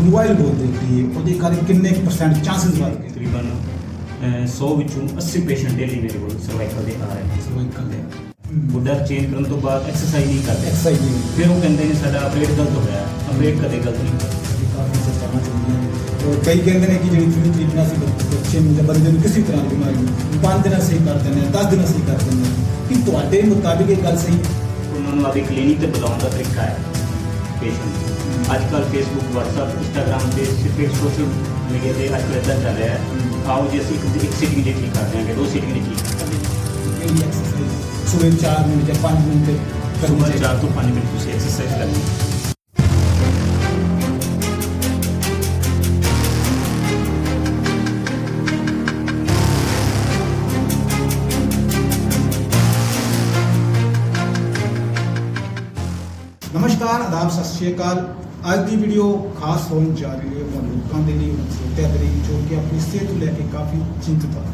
Mobile ਦੇਖਦੀ ਹੈ ਉਹਦੇ ਕਰਕੇ ਕਿੰਨੇ ਪਰਸੈਂਟ ਚਾਂਸਸ ਵੱਧ ਗਏ? ਤਕਰੀਬਨ ਅਹ, 100 ਵਿੱਚੋਂ 80 ਪੇਸ਼ੈਂਟ ਡੇਲੀ ਮੇਰੇ ਕੋਲ ਸਰਵਾਈਕਲ ਦੇ ਆ ਰਹੇ ਨੇ। ਸਰਵਾਈਕਲ ਦੇ। ਬੁੱਢਾ ਚੇਂਜ ਕਰਨ ਤੋਂ ਬਾਅਦ ਐਕਸਰਸਾਈਜ਼ ਨਹੀਂ ਕਰਦੇ। ਐਕਸਰਸਾਈਜ਼ ਦੀ ਫਿਰ ਉਹ ਕਹਿੰਦੇ ਨੇ ਸਾਡਾ ਅਪਡੇਟ ਗਲਤ ਹੋਇਆ ਅਪਡੇਟ ਕਦੇ ਗਲਤ ਨਹੀਂ ਹੁੰਦਾ। ਕਾਫੀ ਚੱਲਦੀਆਂ ਨੇ। ਕਈ ਕਹਿੰਦੇ ਨੇ ਕਿ ਜਿਹੜੀ ਫਿਜ਼ੀਕਲ ਟ੍ਰੀਟਮੈਂਟ ਅਸੀਂ ਬੱਚ- ਨੂੰ ਜਾਂ ਬੰਦੇ ਨੂੰ ਕਿਸੇ ਤਰ੍ਹਾਂ ਦੀ ਬਿਮਾਰੀ ਨੂੰ 5 ਦਿਨਾਂ ਸਹੀ ਕਰ ਦਿੰਦੇ ਹਾਂ 10 ਦਿਨਾਂ ਸਹੀ ਕਰ ਦਿੰਦੇ ਹਾਂ। ਕਿ ਤੁਹਾਡੇ ਮੁਤਾਬਿਕ ਇਹ ਗੱਲ ਸਹੀ? ਉਹਨਾਂ ਨੂੰ ਆਪਣੀ ਕਲੀਨਿਕ ਤੇ ਬੁਲਾਉਣ ਦਾ ਤਰੀਕਾ ਹੈ। ਪੇਸ਼ੈਂਟ ਅੱਜ ਕੱਲ ਫੇਸਬੁੱਕ WhatsApp Instagram ਤੇ ਸਿਰਫ ਇੱਕ ਸੋਸ਼ਲ ਮੀਡੀਆ ਤੇ ਅੱਜ ਕੱਲ੍ਹ ਇੱਦਾਂ ਚੱਲ ਰਿਹਾ ਹੈ ਆਓ ਜੇ ਅਸੀਂ ਇੱਕ ਇੱਕ ਸੀਟਿੰਗ ਦੇ ਠੀਕ ਕਰ ਦਿਆਂਗੇ ਦੋ ਸੀਟਿੰਗ ਦੇ ਠੀਕ ਕਰ ਦਿਆਂਗੇ ਕਿਹੜੀ ਐਕਸਰਸਾਈਜ਼ ਸਵੇਰ 4 ਮਿੰਟ ਜਾਂ 5 ਮਿੰਟ ਤੇ ਕਰਨੀ ਸੁਬਾਹ ਚਾਹੀਦੀ 4 ਤੋਂ 5 ਅੱਜ ਦੀ ਵੀਡੀਓ ਖਾਸ ਹੋਣ ਜਾ ਰਹੀ ਹੈ ਉਹਨਾਂ ਲੋਕਾਂ ਦੇ ਲਈ ਉਹਨਾਂ ਸਰੋਤਿਆਂ ਦੇ ਲਈ, ਜੋ ਕਿ ਆਪਣੀ ਸਿਹਤ ਨੂੰ ਲੈ ਕੇ ਕਾਫੀ ਚਿੰਤਤ ਹਨ।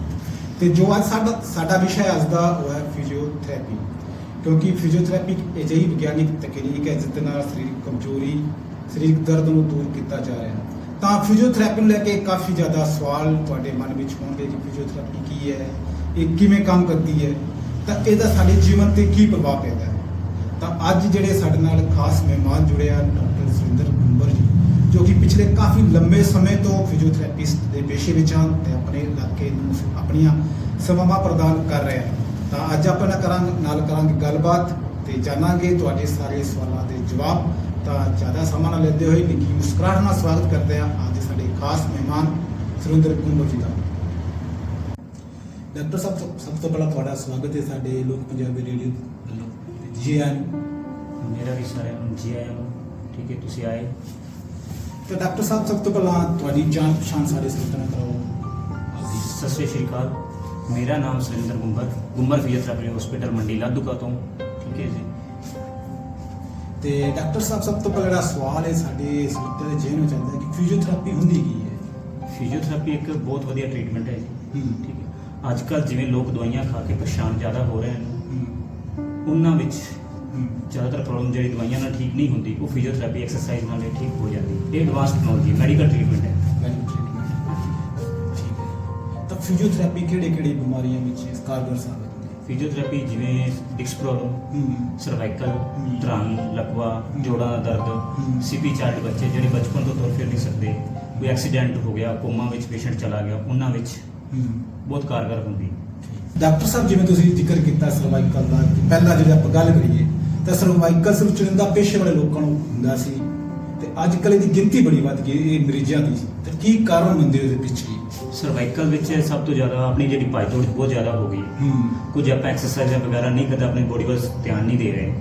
ਤੇ ਜੋ ਅੱਜ ਸਾਡਾ ਸਾਡਾ ਵਿਸ਼ਾ ਅੱਜ ਦਾ ਉਹ ਹੈ ਫਿਜ਼ੀਓਥੈਰੇਪੀ ਕਿਉਂਕਿ ਫਿਜ਼ੀਓਥੈਰੇਪੀ ਇੱਕ ਅਜਿਹੀ ਵਿਗਿਆਨਿਕ ਤਕਨੀਕ ਹੈ, ਜਿਸ ਦੇ ਨਾਲ ਸਰੀਰਕ ਕਮਜ਼ੋਰੀ, ਸਰੀਰਕ ਦਰਦ ਨੂੰ ਦੂਰ ਕੀਤਾ ਜਾ ਰਿਹਾ ਹੈ। ਤਾਂ ਫਿਜ਼ੀਓਥੈਰੇਪੀ ਨੂੰ ਲੈ ਕੇ ਕਾਫੀ ਜ਼ਿਆਦਾ ਸਵਾਲ ਤੁਹਾਡੇ ਮਨ ਵਿੱਚ ਹੋਣਗੇ ਕਿ ਫਿਜ਼ੀਓਥੈਰੇਪੀ ਕੀ ਹੈ, ਇਹ ਕਿਵੇਂ ਕੰਮ ਕਰਦੀ ਹੈ? ਤਾਂ ਇਹਦਾ ਸਾਡੇ ਜੀਵਨ ਤੇ ਕੀ ਪ੍ਰਭਾਵ ਪੈਂਦਾ ਹੈ? ਤਾਂ ਅੱਜ ਜਿਹੜੇ ਸਾਡੇ ਨਾਲ ਖਾਸ ਮਹਿਮਾਨ ਜੁੜੇ ਆ, ਡਾਕਟਰ ਸੁਰਿੰਦਰ ਗੁੰਬਰ ਜੀ, ਜੋ ਕਿ ਪਿਛਲੇ ਕਾਫੀ ਲੰਬੇ ਸਮੇਂ ਤੋਂ ਫਿਜ਼ੀਓਥੈਰੇਪਿਸਟ ਦੇ ਪੇਸ਼ੇ ਵਿੱਚ ਹਨ ਤੇ ਆਪਣੇ ਇਲਾਕੇ ਨੂੰ ਆਪਣੀਆਂ ਸੇਵਾਵਾਂ ਪ੍ਰਦਾਨ ਕਰ ਰਹੇ ਹਨ ਤਾਂ ਅੱਜ ਆਪਾਂ ਨਾਲ ਕਰਾਂਗੇ ਨਾਲ ਕਰਾਂਗੇ ਗੱਲਬਾਤ ਤੇ ਜਾਣਾਂਗੇ ਤੁਹਾਡੇ ਸਾਰੇ ਸਵਾਲਾਂ ਦੇ ਜਵਾਬ। ਤਾਂ ਜ਼ਿਆਦਾ ਸਮਾਂ ਨਾ ਲੈਂਦੇ ਹੋਏ ਨਿੱਕੀ ਮੁਸਕਰਾਹਟ ਨਾਲ ਸਵਾਗਤ ਕਰਦੇ ਹਾਂ ਅੱਜ ਸਾਡੇ ਖਾਸ ਮਹਿਮਾਨ ਸੁਰਿੰਦਰ ਗੁੰਬਰ ਜੀ ਦਾ। ਡਾਕਟਰ ਸਾਹਿਬ, ਸਭ- ਤੋਂ ਪਹਿਲਾਂ ਤੁਹਾਡਾ ਸਵਾਗਤ ਹੈ ਸਾਡੇ ਲੋਕ ਪੰਜਾਬੀ ਰੇਡੀਓ ਜੀ ਆਇਆਂ ਨੂੰ ਮੇਰਾ ਵੀ ਸਾਰਿਆਂ ਨੂੰ ਜੀ ਆਇਆਂ ਨੂੰ। ਠੀਕ ਹੈ ਤੁਸੀਂ ਆਏ। ਤਾਂ ਡਾਕਟਰ ਸਾਹਿਬ ਸਭ ਤੋਂ ਪਹਿਲਾਂ ਤੁਹਾਡੀ ਜਾਣ ਪਛਾਣ ਸਾਡੇ ਸਰੋਤਿਆਂ ਨਾਲ ਕਰਾਓ। ਆਪਦੀ। ਸਤਿ ਸ਼੍ਰੀ ਅਕਾਲ। ਮੇਰਾ ਨਾਮ ਸੁਰਿੰਦਰ ਗੁੰਬਰ ਗੁੰਬਰ ਫਿਜ਼ੀਓਥੈਰੇਪੀ ਹਸਪੀਟਲ ਮੰਡੀ ਲਾਧੂਕਾ ਤੋਂ। ਠੀਕ ਹੈ ਜੀ। ਤੇ ਡਾਕਟਰ ਸਾਹਿਬ ਸਭ ਤੋਂ ਪਹਿਲਾਂ ਜਿਹੜਾ ਸਵਾਲ ਹੈ ਸਾਡੇ ਸਰੋਤਿਆਂ ਦੇ ਜੇਨ ਵਿੱਚ ਆਉਂਦਾ ਹੈ ਕਿ ਫਿਜ਼ੀਓਥੈਰੇਪੀ ਹੁੰਦੀ ਕੀ ਹੈ? ਫਿਜ਼ੀਓਥੈਰੇਪੀ ਇੱਕ ਬਹੁਤ ਵਧੀਆ ਟ੍ਰੀਟਮੈਂਟ ਹੈ ਜੀ। ਹੂੰ। ਠੀਕ ਹੈ। ਅੱਜ ਕੱਲ ਜਿਵੇਂ ਲੋਕ ਦਵਾਈਆਂ ਖਾ ਕੇ ਪਰੇਸ਼ਾਨ ਜ਼ਿਆਦਾ ਹੋ ਰਹੇ ਨੇ ਹੂੰ ਉਹਨਾਂ ਵਿੱਚ ਜ਼ਿਆਦਾਤਰ ਪ੍ਰੋਬਲਮ ਜਿਹੜੀ ਦਵਾਈਆਂ ਨਾਲ ਠੀਕ ਨਹੀਂ ਹੁੰਦੀ ਉਹ ਫਿਜ਼ੀਓਥੈਰੇਪੀ ਐਕਸਰਸਾਈਜ਼ ਨਾਲ ਹੀ ਠੀਕ ਹੋ ਜਾਂਦੀ। ਇਹ ਐਡਵਾਂਸ ਟੈਕਨੋਲੋਜੀ ਮੈਡੀਕਲ ਟ੍ਰੀਟਮੈਂਟ ਹੈ। ਤਾਂ ਫਿਜ਼ੀਓਥੈਰੇਪੀ ਕਿਹੜੇ ਕਿਹੜੇ ਬਿਮਾਰੀਆਂ ਵਿੱਚ ਕਾਰਗਰ ਸਾਬਤ ਹੁੰਦੀ ਹੈ? ਫਿਜ਼ੀਓਥੈਰੇਪੀ ਜਿਵੇਂ ਡਿਸਕ ਪ੍ਰੋਬਲਮ ਸਰਵਾਈਕਲ। ਧਰਾਨ ਲਕਵਾ। ਜੋੜਾਂ ਦਾ। ਦਰਦ ਸੀਪੀ ਚਾਰਟ ਬੱਚੇ ਜਿਹੜੇ ਬਚਪਨ ਤੋਂ ਤੁਰ ਫਿਰ ਨਹੀਂ ਸਕਦੇ ਕੋਈ ਐਕਸੀਡੈਂਟ ਹੋ ਗਿਆ ਕੋਮਾ ਵਿੱਚ ਪੇਸ਼ੈਂਟ ਚਲਾ ਗਿਆ ਉਹਨਾਂ ਵਿੱਚ ਬਹੁਤ ਕਾਰਗਰ ਹੁੰਦੀ ਡਾਕਟਰ ਸਾਹਿਬ ਜਿਵੇਂ ਤੁਸੀਂ ਜ਼ਿਕਰ ਕੀਤਾ ਸਰਵਾਈਕਲ ਦਾ ਪਹਿਲਾਂ ਜਿਹੜੇ ਆਪਾਂ ਗੱਲ ਕਰੀਏ ਤਾਂ ਸਰਵਾਈਕਲ ਸਿਰਫ ਚੁਣਿੰਦਾ ਪੇਸ਼ੇ ਵਾਲੇ ਲੋਕਾਂ ਨੂੰ ਹੁੰਦਾ ਸੀ। ਤੇ ਅੱਜ ਕੱਲ੍ਹ ਇਹਦੀ ਗਿਣਤੀ ਬੜੀ ਵੱਧ ਗਈ ਇਹ ਮਰੀਜ਼ਾਂ ਦੀ। ਤੇ ਕੀ ਕਾਰਨ ਮੰਨਦੇ ਹੋ ਇਹਦੇ ਪਿੱਛੇ? ਸਰਵਾਈਕਲ ਵਿੱਚ ਸਭ ਤੋਂ ਜ਼ਿਆਦਾ ਆਪਣੀ ਜਿਹੜੀ ਭਾਈਦੌੜ ਬਹੁਤ ਜ਼ਿਆਦਾ ਹੋ ਗਈ। ਹੂੰ। ਕੁਝ ਆਪਾਂ ਐਕਸਰਸਾਈਜ਼ ਵਗੈਰਾ ਨਹੀਂ ਕਰਦੇ ਆਪਣੀ ਬੋਡੀ ਵੱਲ ਧਿਆਨ ਨਹੀਂ ਦੇ ਰਹੇ।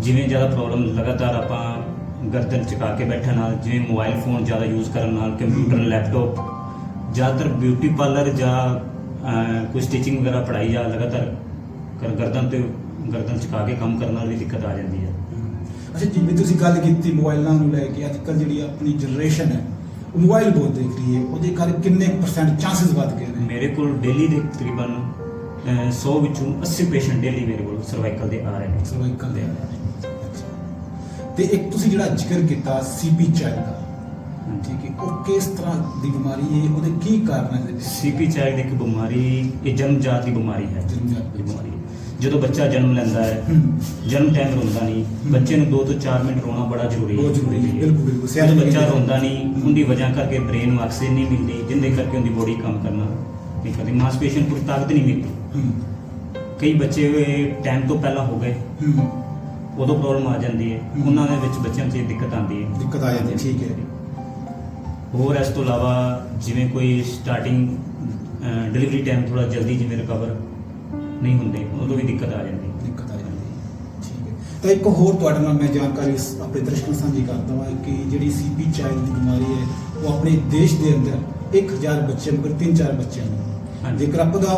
ਜਿਵੇਂ ਜ਼ਿਆਦਾ ਪ੍ਰੋਬਲਮ ਲਗਾਤਾਰ ਆਪਾਂ ਗਰਦਨ ਝੁਕਾ ਕੇ ਬੈਠਣ ਨਾਲ ਜਿਵੇਂ ਮੋਬਾਈਲ ਫੋਨ ਜ਼ਿਆਦਾ ਯੂਜ਼ ਕਰਨ ਨਾਲ ਕੰਪਿਊਟਰ ਲੈਪਟਾਪ ਜ਼ਿਆਦਾਤਰ ਬਿਊਟੀ ਪਾਰਲਰ ਜਾਂ ਕੋਈ ਸਟਿਚਿੰਗ ਵਗੈਰਾ ਪੜਾਈ ਜਾਂ ਲਗਾਤਾਰ ਕਰ- ਗਰਦਨ ਤੇ ਗਰਦਨ ਝੁਕਾ ਕੇ ਕੰਮ ਕਰਨ ਨਾਲ ਵੀ ਦਿੱਕਤ ਆ ਜਾਂਦੀ ਹੈ। ਅੱਛਾ ਜਿਵੇਂ ਤੁਸੀਂ ਗੱਲ ਕੀਤੀ ਮੋਬਾਈਲਾਂ ਨੂੰ ਲੈ ਕੇ ਅੱਜ ਕੱਲ੍ਹ ਜਿਹੜੀ ਆਪਣੀ ਜਨਰੇਸ਼ਨ ਹੈ ਉਹ ਮੋਬਾਈਲ ਬਹੁਤ ਦੇਖ ਰਹੀ ਹੈ। ਉਹਦੇ ਕਰਕੇ ਕਿੰਨੇ ਪਰਸੈਂਟ ਚਾਂਸਸ ਵੱਧ ਗਏ ਨੇ? ਮੇਰੇ ਕੋਲ ਡੇਲੀ ਦੇ ਤਕਰੀਬਨ ਅਹ, 100 ਵਿੱਚੋਂ 80 ਪੇਸ਼ੈਂਟ ਡੇਲੀ ਮੇਰੇ ਕੋਲ ਸਰਵਾਈਕਲ ਦੇ ਆ ਰਹੇ ਨੇ। ਸਰਵਾਈਕਲ ਦੇ ਅੱਛਾ। ਤੇ ਇੱਕ ਤੁਸੀਂ ਜਿਹੜਾ ਜ਼ਿਕਰ ਕੀਤਾ ਸੀਪੀ ਚਾਈਲਡ ਦਾ ਠੀਕ ਹੈ। ਉਹ ਕਿਸ ਤਰ੍ਹਾਂ ਦੀ ਬਿਮਾਰੀ ਹੈ? ਉਹਦੇ ਕੀ ਕਾਰਨ ਹੈ? ਸੀਪੀ ਚਾਈਲਡ ਇੱਕ ਬਿਮਾਰੀ ਇਹ ਜਨਮਜਾਤ ਦੀ ਬਿਮਾਰੀ ਹੈ। ਜਨਮਜਾਤ ਦੀ ਬਿਮਾਰੀ। ਹੈ। ਜਦੋਂ ਬੱਚਾ ਜਨਮ ਲੈਂਦਾ ਹੈ ਜਨਮ ਟਾਈਮ ਰੋਂਦਾ ਨਹੀਂ। ਬੱਚੇ ਨੂੰ 2 ਤੋਂ 4 ਮਿੰਟ ਰੋਣਾ ਬੜਾ ਜ਼ਰੂਰੀ ਹੈ ਬਹੁਤ ਜ਼ਰੂਰੀ ਹੈ, ਬਿਲਕੁਲ, ਬਿਲਕੁਲ। ਲਈ ਬੱਚਾ ਰੋਂਦਾ ਨਹੀਂ। ਉਹਦੀ ਵਜ੍ਹਾ ਕਰਕੇ ਬ੍ਰੇਨ ਨੂੰ ਆਕਸੀਜਨ ਨਹੀਂ ਮਿਲਦੀ ਜਿੰਦੇ ਕਰਕੇ ਉਹਦੀ ਬੋਡੀ ਕੰਮ ਕਰਨਾ ਨਹੀਂ ਕਰਦੀ। ਮਾਸਪੇਸ਼ੀਆਂ ਪੂਰੀ ਤਾਕਤ ਨਹੀਂ ਮਿਲਦੀ। ਕਈ ਬੱਚੇ ਟਾਈਮ ਤੋਂ ਪਹਿਲਾਂ ਹੋ ਗਏ। ਉਦੋਂ ਪ੍ਰੋਬਲਮ ਆ ਜਾਂਦੀ ਹੈ। ਉਹਨਾਂ ਦੇ ਵਿੱਚ ਬੱਚਿਆਂ 'ਚ ਦਿੱਕਤ ਆਉਂਦੀ ਹੈ। ਦਿੱਕਤ ਆ ਜਾਂਦੀ ਹੈ, ਠੀਕ ਹੈ। ਹੋਰ ਇਸ ਤੋਂ ਇਲਾਵਾ ਜਿਵੇਂ ਕੋਈ ਸਟਾਰਟਿੰਗ ਡਿਲੀਵਰੀ ਟਾਈਮ ਥੋੜਾ ਜਲਦੀ ਜਿਵੇਂ ਰਿਕਵਰ ਨਹੀਂ ਹੁੰਦੇ ਉਦੋਂ ਵੀ ਦਿੱਕਤ ਆ ਜਾਂਦੀ ਦਿੱਕਤ ਆ ਜਾਂਦੀ ਠੀਕ ਹੈ ਤਾਂ ਇੱਕ ਹੋਰ ਤੁਹਾਡੇ ਨਾਲ ਮੈਂ ਜਾਣਕਾਰੀ ਆਪਣੇ ਦਰਸ਼ਕਾਂ ਨਾਲ ਸਾਂਝੀ ਕਰਦਾ ਹਾਂ ਕਿ ਜਿਹੜੀ ਸੀਪੀ ਚਾਈਲਡ ਦੀ ਬਿਮਾਰੀ ਹੈ ਉਹ ਆਪਣੇ ਦੇਸ਼ ਦੇ ਅੰਦਰ 1000 ਬੱਚੇ ਮਗਰ 3-4 ਬੱਚਿਆਂ ਨੂੰ। ਜੇਕਰ ਆਪਾਂ ਦਾ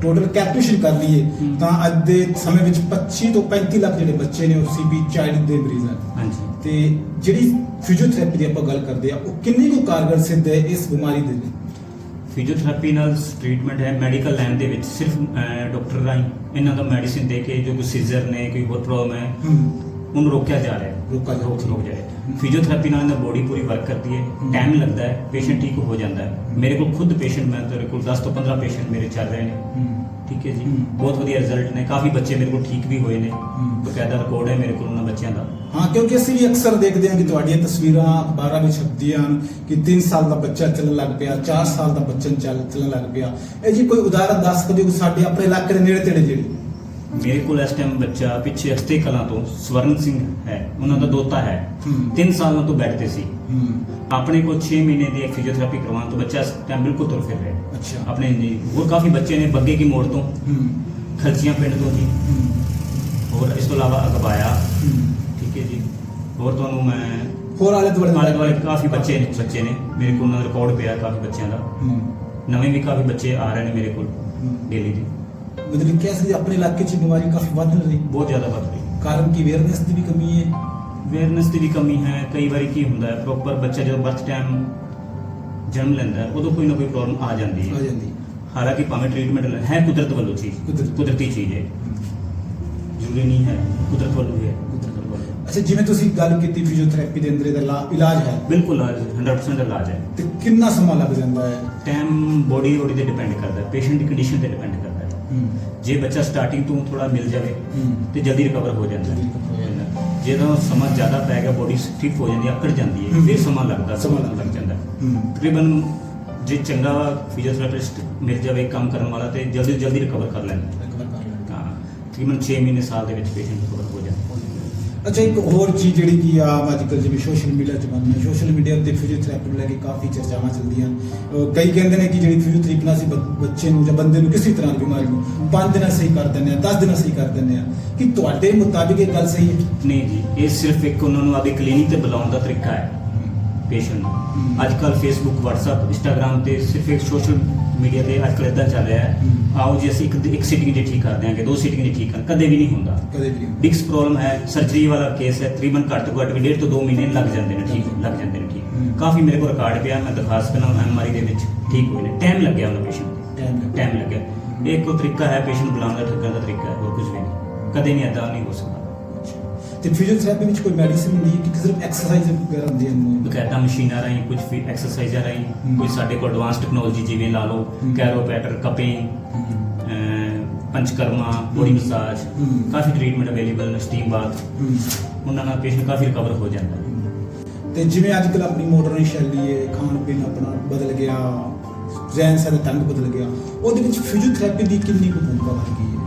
ਟੋਟਲ ਕੈਲਕੂਲੇਸ਼ਨ ਕਰ ਲਈਏ। ਤਾਂ ਅੱਜ ਦੇ ਸਮੇਂ ਵਿੱਚ 25 ਤੋਂ 35 ਲੱਖ ਜਿਹੜੇ ਬੱਚੇ ਨੇ ਉਹ ਸੀਪੀ ਚਾਈਲਡ ਦੇ ਮਰੀਜ਼ ਹਨ ਤੇ ਜਿਹੜੀ ਫਿਜ਼ੀਓਥੈਰੇਪੀ ਦੀ ਆਪਾਂ ਗੱਲ ਕਰਦੇ ਆ ਉਹ ਕਿੰਨੀ ਕੁ ਕਾਰਗਰ ਸਿੱਧ ਹੈ ਇਸ ਬਿਮਾਰੀ ਦੇ ਲਈ? ਫਿਜ਼ੀਓਥੈਰੇਪੀ ਨਾਲ ਟ੍ਰੀਟਮੈਂਟ ਹੈ ਮੈਡੀਕਲ ਲਾਈਨ ਦੇ ਵਿੱਚ ਸਿਰਫ ਡਾਕਟਰ ਰਾਹੀਂ। ਇਹਨਾਂ ਦਾ ਮੈਡੀਸਿਨ ਦੇ ਕੇ ਜੋ ਕੋਈ ਸੀਜ਼ਰ ਨੇ ਕੋਈ ਹੋਰ ਪ੍ਰੋਬਲਮ ਹੈ ਉਹਨੂੰ ਰੋਕਿਆ ਜਾ ਰਿਹਾ ਹੈ। ਰੋਕਿਆ ਜਾ ਰੋਕ ਰੋਕ ਜਾ ਰਿਹਾ। ਫਿਜ਼ੀਓਥੈਰੇਪੀ ਨਾਲ ਇਹਦਾ ਬੋਡੀ ਪੂਰੀ ਵਰਕ ਕਰਦੀ ਹੈ। ਟਾਈਮ ਲੱਗਦਾ ਹੈ ਪੇਸ਼ੈਂਟ ਠੀਕ ਹੋ ਜਾਂਦਾ ਹੈ। ਮੇਰੇ ਕੋਲ ਖੁਦ ਪੇਸ਼ੈਂਟ ਮੈਂ ਤੇਰੇ ਕੋਲ 10 ਤੋਂ 15 ਪੇਸ਼ੈਂਟ ਮੇਰੇ ਚੱਲ ਰਹੇ ਨੇ। ਠੀਕ ਹੈ ਜੀ। ਬਹੁਤ ਵਧੀਆ ਰਿਜ਼ਲਟ ਨੇ ਕਾਫੀ ਬੱਚੇ ਮੇਰੇ ਕੋਲ ਠੀਕ ਵੀ ਹੋਏ ਨੇ। ਬਕਾਇਦਾ ਰਿਕਾਰਡ ਹੈ ਮੇਰੇ ਕੋਲ ਉਹਨਾਂ ਬੱਚਿਆਂ ਦਾ ਹਾਂ ਕਿਉਂਕਿ ਅਸੀਂ ਵੀ ਅਕਸਰ ਦੇਖਦੇ ਹਾਂ ਕਿ ਤੁਹਾਡੀਆਂ ਤਸਵੀਰਾਂ ਅਖਬਾਰਾਂ ਵਿੱਚ ਛਪਦੀਆਂ ਹਨ ਕਿ 3 ਸਾਲ ਦਾ ਬੱਚਾ ਚੱਲਣ ਲੱਗ ਪਿਆ 4 ਸਾਲ ਦਾ ਬੱਚਾ ਚੱਲ ਚੱਲਣ ਲੱਗ ਪਿਆ ਇਹ ਜੀ ਕੋਈ ਉਦਾਹਰਨ ਦੱਸ ਸਕਦੇ ਹੋ ਸਾਡੇ ਆਪਣੇ ਇਲਾਕੇ ਦੇ ਨੇੜੇ ਤੇੜੇ ਜਿਹੜੇ ਮੇਰੇ ਕੋਲ ਇਸ ਟਾਈਮ ਬੱਚਾ ਪਿੱਛੇ ਹਸਤੇ ਕਲਾਂ ਤੋਂ ਸਵਰਨ ਸਿੰਘ ਹੈ ਉਹਨਾਂ ਦਾ ਦੋਤਾ ਹੈ ਹਮ। 3 ਸਾਲਾਂ ਤੋਂ ਬੈੱਡ ਤੇ ਸੀ ਹੂੰ ਆਪਣੇ ਕੋਲ 6 ਮਹੀਨੇ ਦੀ ਫਿਜ਼ੀਓਥੈਰੇਪੀ ਕਰਵਾਉਣ ਤੋਂ ਬੱਚਾ ਇਸ ਟਾਈਮ ਬਿਲਕੁਲ ਤੁਰ ਫਿਰ ਰਿਹਾ ਹੈ ਅੱਛਾ ਆਪਣੇ ਜੀ ਹੋਰ ਕਾਫੀ ਬੱਚੇ ਨੇ ਬੱਗੇ ਕੀ ਮੋੜ ਤੋਂ ਹੂੰ ਖਲਚੀਆਂ ਪਿੰਡ ਤੋਂ ਜੀ ਹੂੰ ਹੋਰ ਇਸ ਤੋਂ ਇਲਾਵਾ ਅਗਵਾਇਆ ਹੂੰ। ਠੀਕ ਹੈ ਜੀ ਹੋਰ ਤੁਹਾਨੂੰ ਮੈਂ ਹੋਰ ਆਲੇ ਦੁਆਲੇ ਆਲੇ ਦੁਆਲੇ ਕਾਫੀ ਬੱਚੇ ਨੇ ਬੱਚੇ ਨੇ ਮੇਰੇ ਕੋਲ ਉਹਨਾਂ ਦਾ ਰਿਕਾਰਡ ਪਿਆ ਕਾਫੀ ਬੱਚਿਆਂ ਦਾ ਹੂੰ ਨਵੇਂ ਵੀ ਕਾਫੀ ਬੱਚੇ ਆ ਰਹੇ ਨੇ ਮੇਰੇ ਕੋਲ ਹੂੰ। ਡੇਲੀ ਦੇ ਮਤਲਬ ਕਿ ਅਸੀਂ ਆਪਣੇ ਇਲਾਕੇ 'ਚ ਬਿਮਾਰੀ ਕਾਫੀ ਵੱਧ ਰਹੀ। ਬਹੁਤ ਜ਼ਿਆਦਾ ਵੱਧ ਰਹੀ। ਕਾਰਨ ਕੀ ਅਵੇਅਰਨੈਸ ਦੀ ਵੀ ਕਮੀ ਹੈ? ਅਵੇਅਰਨੈਸ ਦੀ ਵੀ ਕਮੀ ਹੈ। ਕਈ ਵਾਰੀ ਕੀ ਹੁੰਦਾ ਹੈ ਪ੍ਰੋਪਰ ਬੱਚਾ ਜਦੋਂ ਬਰਥ ਟਾਈਮ ਜਨਮ ਲੈਂਦਾ ਹੈ ਉਦੋਂ ਕੋਈ ਨਾ ਕੋਈ ਪ੍ਰੋਬਲਮ ਆ ਜਾਂਦੀ ਆ ਹੈ। ਜਾਂਦੀ ਹਾਲਾਂਕਿ ਭਾਵੇਂ ਟ੍ਰੀਟਮੈਂਟ ਹੈ ਕੁਦਰਤ ਵੱਲੋਂ ਚੀਜ਼। ਕੁਦਰਤ। ਕੁਦਰਤੀ ਚੀਜ਼ ਹੈ। ਜ਼ਰੂਰੀ ਨਹੀਂ ਹੈ। ਕੁਦਰਤ ਵੱਲੋਂ ਹੀ ਹੈ। ਕੁਦਰਤ ਵੱਲੋਂ। ਅੱਛਾ ਜਿਵੇਂ ਤੁਸੀਂ ਗੱਲ ਕੀਤੀ ਫਿਜ਼ੀਓਥੈਰੇਪੀ ਦੇ ਅੰਦਰ ਇਹਦਾ ਲਾ- ਇਲਾਜ ਹੈ। ਬਿਲਕੁਲ ਇਲਾਜ 100% ਇਲਾਜ ਹੈ। ਤੇ ਕਿੰਨਾ ਸਮਾਂ ਲੱਗ ਜਾਂਦਾ ਹੈ? ਟਾਈਮ ਬੋਡੀ ਬੋਡੀ ਤੇ ਡਿਪੈਂਡ ਕਰਦਾ ਹੈ ਪੇਸ਼ੈਂਟ ਦੀ ਕੰਡੀਸ਼ਨ ਤੇ ਡਿਪੈਂਡ ਕਰਦਾ ਜੇ ਬੱਚਾ ਸਟਾਰਟਿੰਗ ਤੋਂ ਥੋੜਾ ਮਿਲ ਜਾਵੇ ਤੇ ਜਲਦੀ ਰਿਕਵਰ ਹੋ ਜਾਂਦਾ ਜਾਂਦਾ ਸਮਾਂ ਜ਼ਿਆਦਾ ਪੈ ਗਿਆ ਬੋਡੀ ਸਟਿਫ ਹੋ ਜਾਂਦੀ ਹੈ ਅਕੜ ਜਾਂਦੀ ਹੈ। ਫਿਰ ਸਮਾਂ ਲੱਗਦਾ ਸਮਾਂ ਲੱਗ ਜਾਂਦਾ ਤਕਰੀਬਨ ਜੇ ਚੰਗਾ ਫਿਜ਼ੀਓਥੈਰੇਪਿਸਟ ਮਿਲ ਜਾਵੇ ਕੰਮ ਕਰਨ ਵਾਲਾ ਤੇ ਜਲਦੀ ਜਲਦੀ ਰਿਕਵਰ ਕਰ ਲੈਂਦਾ। ਹਾਂ। ਤਕਰੀਬਨ 6 ਮਹੀਨੇ ਸਾਲ ਦੇ ਵਿੱਚ ਪੇਸ਼ੈਂਟ ਰਿਕਵਰ ਹੋ ਅੱਛਾ, ਇੱਕ ਹੋਰ ਚੀਜ਼ ਜਿਹੜੀ ਕੀ ਆ ਅੱਜ ਜਿਵੇਂ ਸੋਸ਼ਲ ਮੀਡੀਆ ਜ਼ਮਾਨਾ ਹੈ ਸੋਸ਼ਲ ਮੀਡੀਆ ਤੇ ਫਿਜ਼ੀਓਥੈਰੇਪੀ ਨੂੰ ਲੈ ਕੇ ਕਾਫੀ ਚਰਚਾਵਾਂ ਚੱਲਦੀਆਂ। ਕਈ ਕਹਿੰਦੇ ਨੇ ਕਿ ਜਿਹੜੀ ਫਿਜ਼ੀਓਥੈਰੇਪੀ ਨਾਲ ਅਸੀਂ ਬੱਚੇ ਨੂੰ ਜਾਂ ਬੰਦੇ ਨੂੰ ਕਿਸੇ ਤਰ੍ਹਾਂ ਦੀ ਬਿਮਾਰੀ ਨੂੰ 5 ਦਿਨਾਂ ਸਹੀ ਕਰ ਦਿੰਦੇ ਆ 10 ਦਿਨਾਂ ਸਹੀ ਕਰ ਦਿੰਦੇ ਆ ਕਿ ਤੁਹਾਡੇ ਮੁਤਾਬਿਕ ਇਹ ਗੱਲ ਸਹੀ ਹੈ? ਨਹੀਂ ਜੀ, ਇਹ ਸਿਰਫ ਇੱਕ ਉਹਨਾਂ ਨੂੰ ਆਪਣੀ ਕਲੀਨਿਕ ਤੇ ਬੁਲਾਉਣ ਦਾ ਤਰੀਕਾ ਹੈ। ਪੇਸ਼ੈਂਟ ਨੂੰ। ਅੱਜ ਕੱਲ ਫੇਸਬੁੱਕ WhatsApp Instagram ਤੇ ਸਿਰਫ ਇੱਕ ਸੋਸ਼ਲ ਮੀਡੀਆ ਤੇ ਅੱਜ ਕੱਲ ਇਦਾਂ ਚੱਲ ਰਿਹਾ ਹੈ। ਆਓ ਜੀ ਅਸੀਂ ਇੱਕ ਇੱਕ ਸੀਟਿੰਗ 'ਚ ਠੀਕ ਕਰ ਦਿਆਂਗੇ ਦੋ ਸੀਟਿੰਗ 'ਚ ਠੀਕ ਕਰ ਕਦੇ ਵੀ ਨਹੀਂ ਹੁੰਦਾ। ਕਦੇ ਵੀ ਨਹੀਂ ਡਿਕਸ ਪ੍ਰੋਬਲਮ ਹੈ ਸਰਜਰੀ ਵਾਲਾ ਕੇਸ ਹੈ ਤਕਰੀਬਨ ਘੱਟ ਤੋਂ ਘੱਟ ਵੀ ਡੇਢ ਤੋਂ 2 ਮਹੀਨੇ ਲੱਗ ਜਾਂਦੇ ਨੇ ਠੀਕ ਲੱਗ ਜਾਂਦੇ ਨੇ। ਠੀਕ। ਕਾਫੀ ਮੇਰੇ ਕੋਲ ਰਿਕਾਰਡ ਪਿਆ ਮੈਂ ਦਿਖਾ ਸਕਦਾ ਐਮਆਰਆਈ ਦੇ ਵਿੱਚ ਠੀਕ ਹੋਏ ਨੇ। ਟਾਈਮ ਲੱਗਿਆ ਉਹਨਾਂ ਪੇਸ਼ੈਂਟ ਤੇ ਟਾਈਮ ਲੱਗਿਆ। ਇਹ ਇੱਕੋ ਤਰੀਕਾ ਹੈ ਪੇਸ਼ੈਂਟ ਬੁਲਾਉਣ ਦਾ ਠੱਗਣ ਦਾ ਤਰੀਕਾ ਹੈ ਹੋਰ ਕੁਝ ਨਹੀਂ। ਕਦੇ ਨਹੀਂ ਏਦਾਂ ਨਹੀਂ ਹੋ ਸਕਦਾ। ਤੇ ਫਿਜ਼ੀਓਥੈਰੇਪੀ ਵਿੱਚ ਕੋਈ ਮੈਡੀਸਿਨ ਹੁੰਦੀ ਹੈ ਕਿ ਸਿਰਫ ਐਕਸਰਸਾਈਜ਼ ਵਗੈਰਾ ਹੁੰਦੀਆਂ ਨੇ ਬਕਾਇਦਾ ਮਸ਼ੀਨਾਂ ਰਾਹੀਂ ਕੁਝ ਵੀ ਐਕਸਰਸਾਈਜ਼ਾਂ ਰਾਹੀਂ। ਕੋਈ ਸਾਡੇ ਕੋਲ ਐਡਵਾਂਸ ਟੈਕਨੋਲੋਜੀ ਜਿਵੇਂ ਲਾ ਲਓ। Chiropractor cupping panchakarma body massage. ਕਾਫੀ ਟ੍ਰੀਟਮੈਂਟ ਅਵੇਲੇਬਲ ਨੇ ਸਟੀਮ ਬਾਥ ਹੂੰ। ਉਹਨਾਂ ਨਾਲ ਪੇਸ਼ੈਂਟ ਕਾਫੀ ਰਿਕਵਰ ਹੋ ਜਾਂਦਾ। ਹੈ। ਤੇ ਜਿਵੇਂ ਅੱਜ ਕੱਲ੍ਹ ਆਪਣੀ ਮਾਡਰਨ ਸ਼ੈਲੀ ਹੈ ਖਾਣ ਪੀਣ ਆਪਣਾ ਬਦਲ ਗਿਆ ਰਹਿਣ ਸਹਿਣ ਦਾ ਢੰਗ ਬਦਲ ਗਿਆ ਉਹਦੇ ਵਿੱਚ ਫਿਜ਼ੀਓਥੈਰੇਪੀ ਦੀ ਕਿੰਨੀ ਕੁ ਭੂਮਿਕਾ ਬਣ ਗਈ ਹੈ?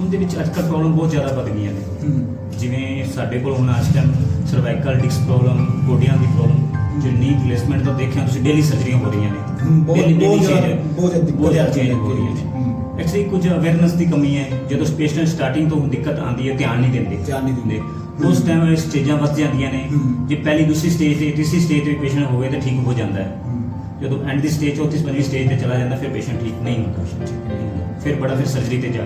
ਉਹਦੇ ਵਿੱਚ ਅੱਜ ਕੱਲ੍ਹ ਪ੍ਰੋਬਲਮ ਬਹੁਤ ਜ਼ਿਆਦਾ ਵੱਧ ਗਈਆਂ ਨੇ। ਹੂੰ। ਜਿਵੇਂ ਸਾਡੇ ਕੋਲ ਹੁਣ ਅੱਜ ਟਾਈਮ ਸਰਵਾਈਕਲ ਡਿਸਕ ਪ੍ਰੋਬਲਮ ਗੋਡਿਆਂ ਦੀ ਪ੍ਰੋਬਲਮ ਜੋ ਨੀ ਪਲੇਸਮੈਂਟ ਦਾ ਦੇਖਿਆ ਤੁਸੀਂ ਡੇਲੀ ਸਰਜਰੀਆਂ ਹੋ ਰਹੀਆਂ ਨੇ। ਬਹੁਤ- ਬਹੁਤ ਜ਼ਿਆਦਾ- ਹੋ। ਰਹੀਆਂ। ਨੇ ਐਕਚੁਅਲੀ ਕੁਝ ਅਵੇਅਰਨੈਸ ਦੀ ਕਮੀ ਹੈ। ਜਦੋਂ ਪੇਸ਼ੈਂਟ ਸਟਾਰਟਿੰਗ ਤੋਂ ਦਿੱਕਤ ਆਉਂਦੀ ਹੈ ਧਿਆਨ ਨਹੀਂ ਦਿੰਦੇ। ਧਿਆਨ ਨਹੀਂ ਦਿੰਦੇ। ਉਸ ਟਾਈਮ ਇਹ ਸਟੇਜਾਂ ਵੱਧ ਜਾਂਦੀਆਂ ਨੇ। ਜੇ ਪਹਿਲੀ ਦੂਸਰੀ ਸਟੇਜ ਤੇ ਤੀਸਰੀ ਸਟੇਜ ਤੇ ਪੇਸ਼ੈਂਟ ਹੋਵੇ ਤਾਂ ਠੀਕ ਹੋ ਜਾਂਦਾ ਹੈ। ਹੂੰ ਜਦੋਂ ਐਂਡ ਦੀ ਸਟੇਜ ਚੌਥੀ ਪੰਜਵੀਂ ਸਟੇਜ ਤੇ ਚਲਾ ਜਾਂਦਾ ਫਿਰ ਪੇਸ਼ੈਂਟ ਠੀਕ ਨਹੀਂ ਹੁੰਦਾ। ਫਿਰ ਬੜਾ ਫਿਰ ਸਰਜਰੀ ਤੇ ਜਾ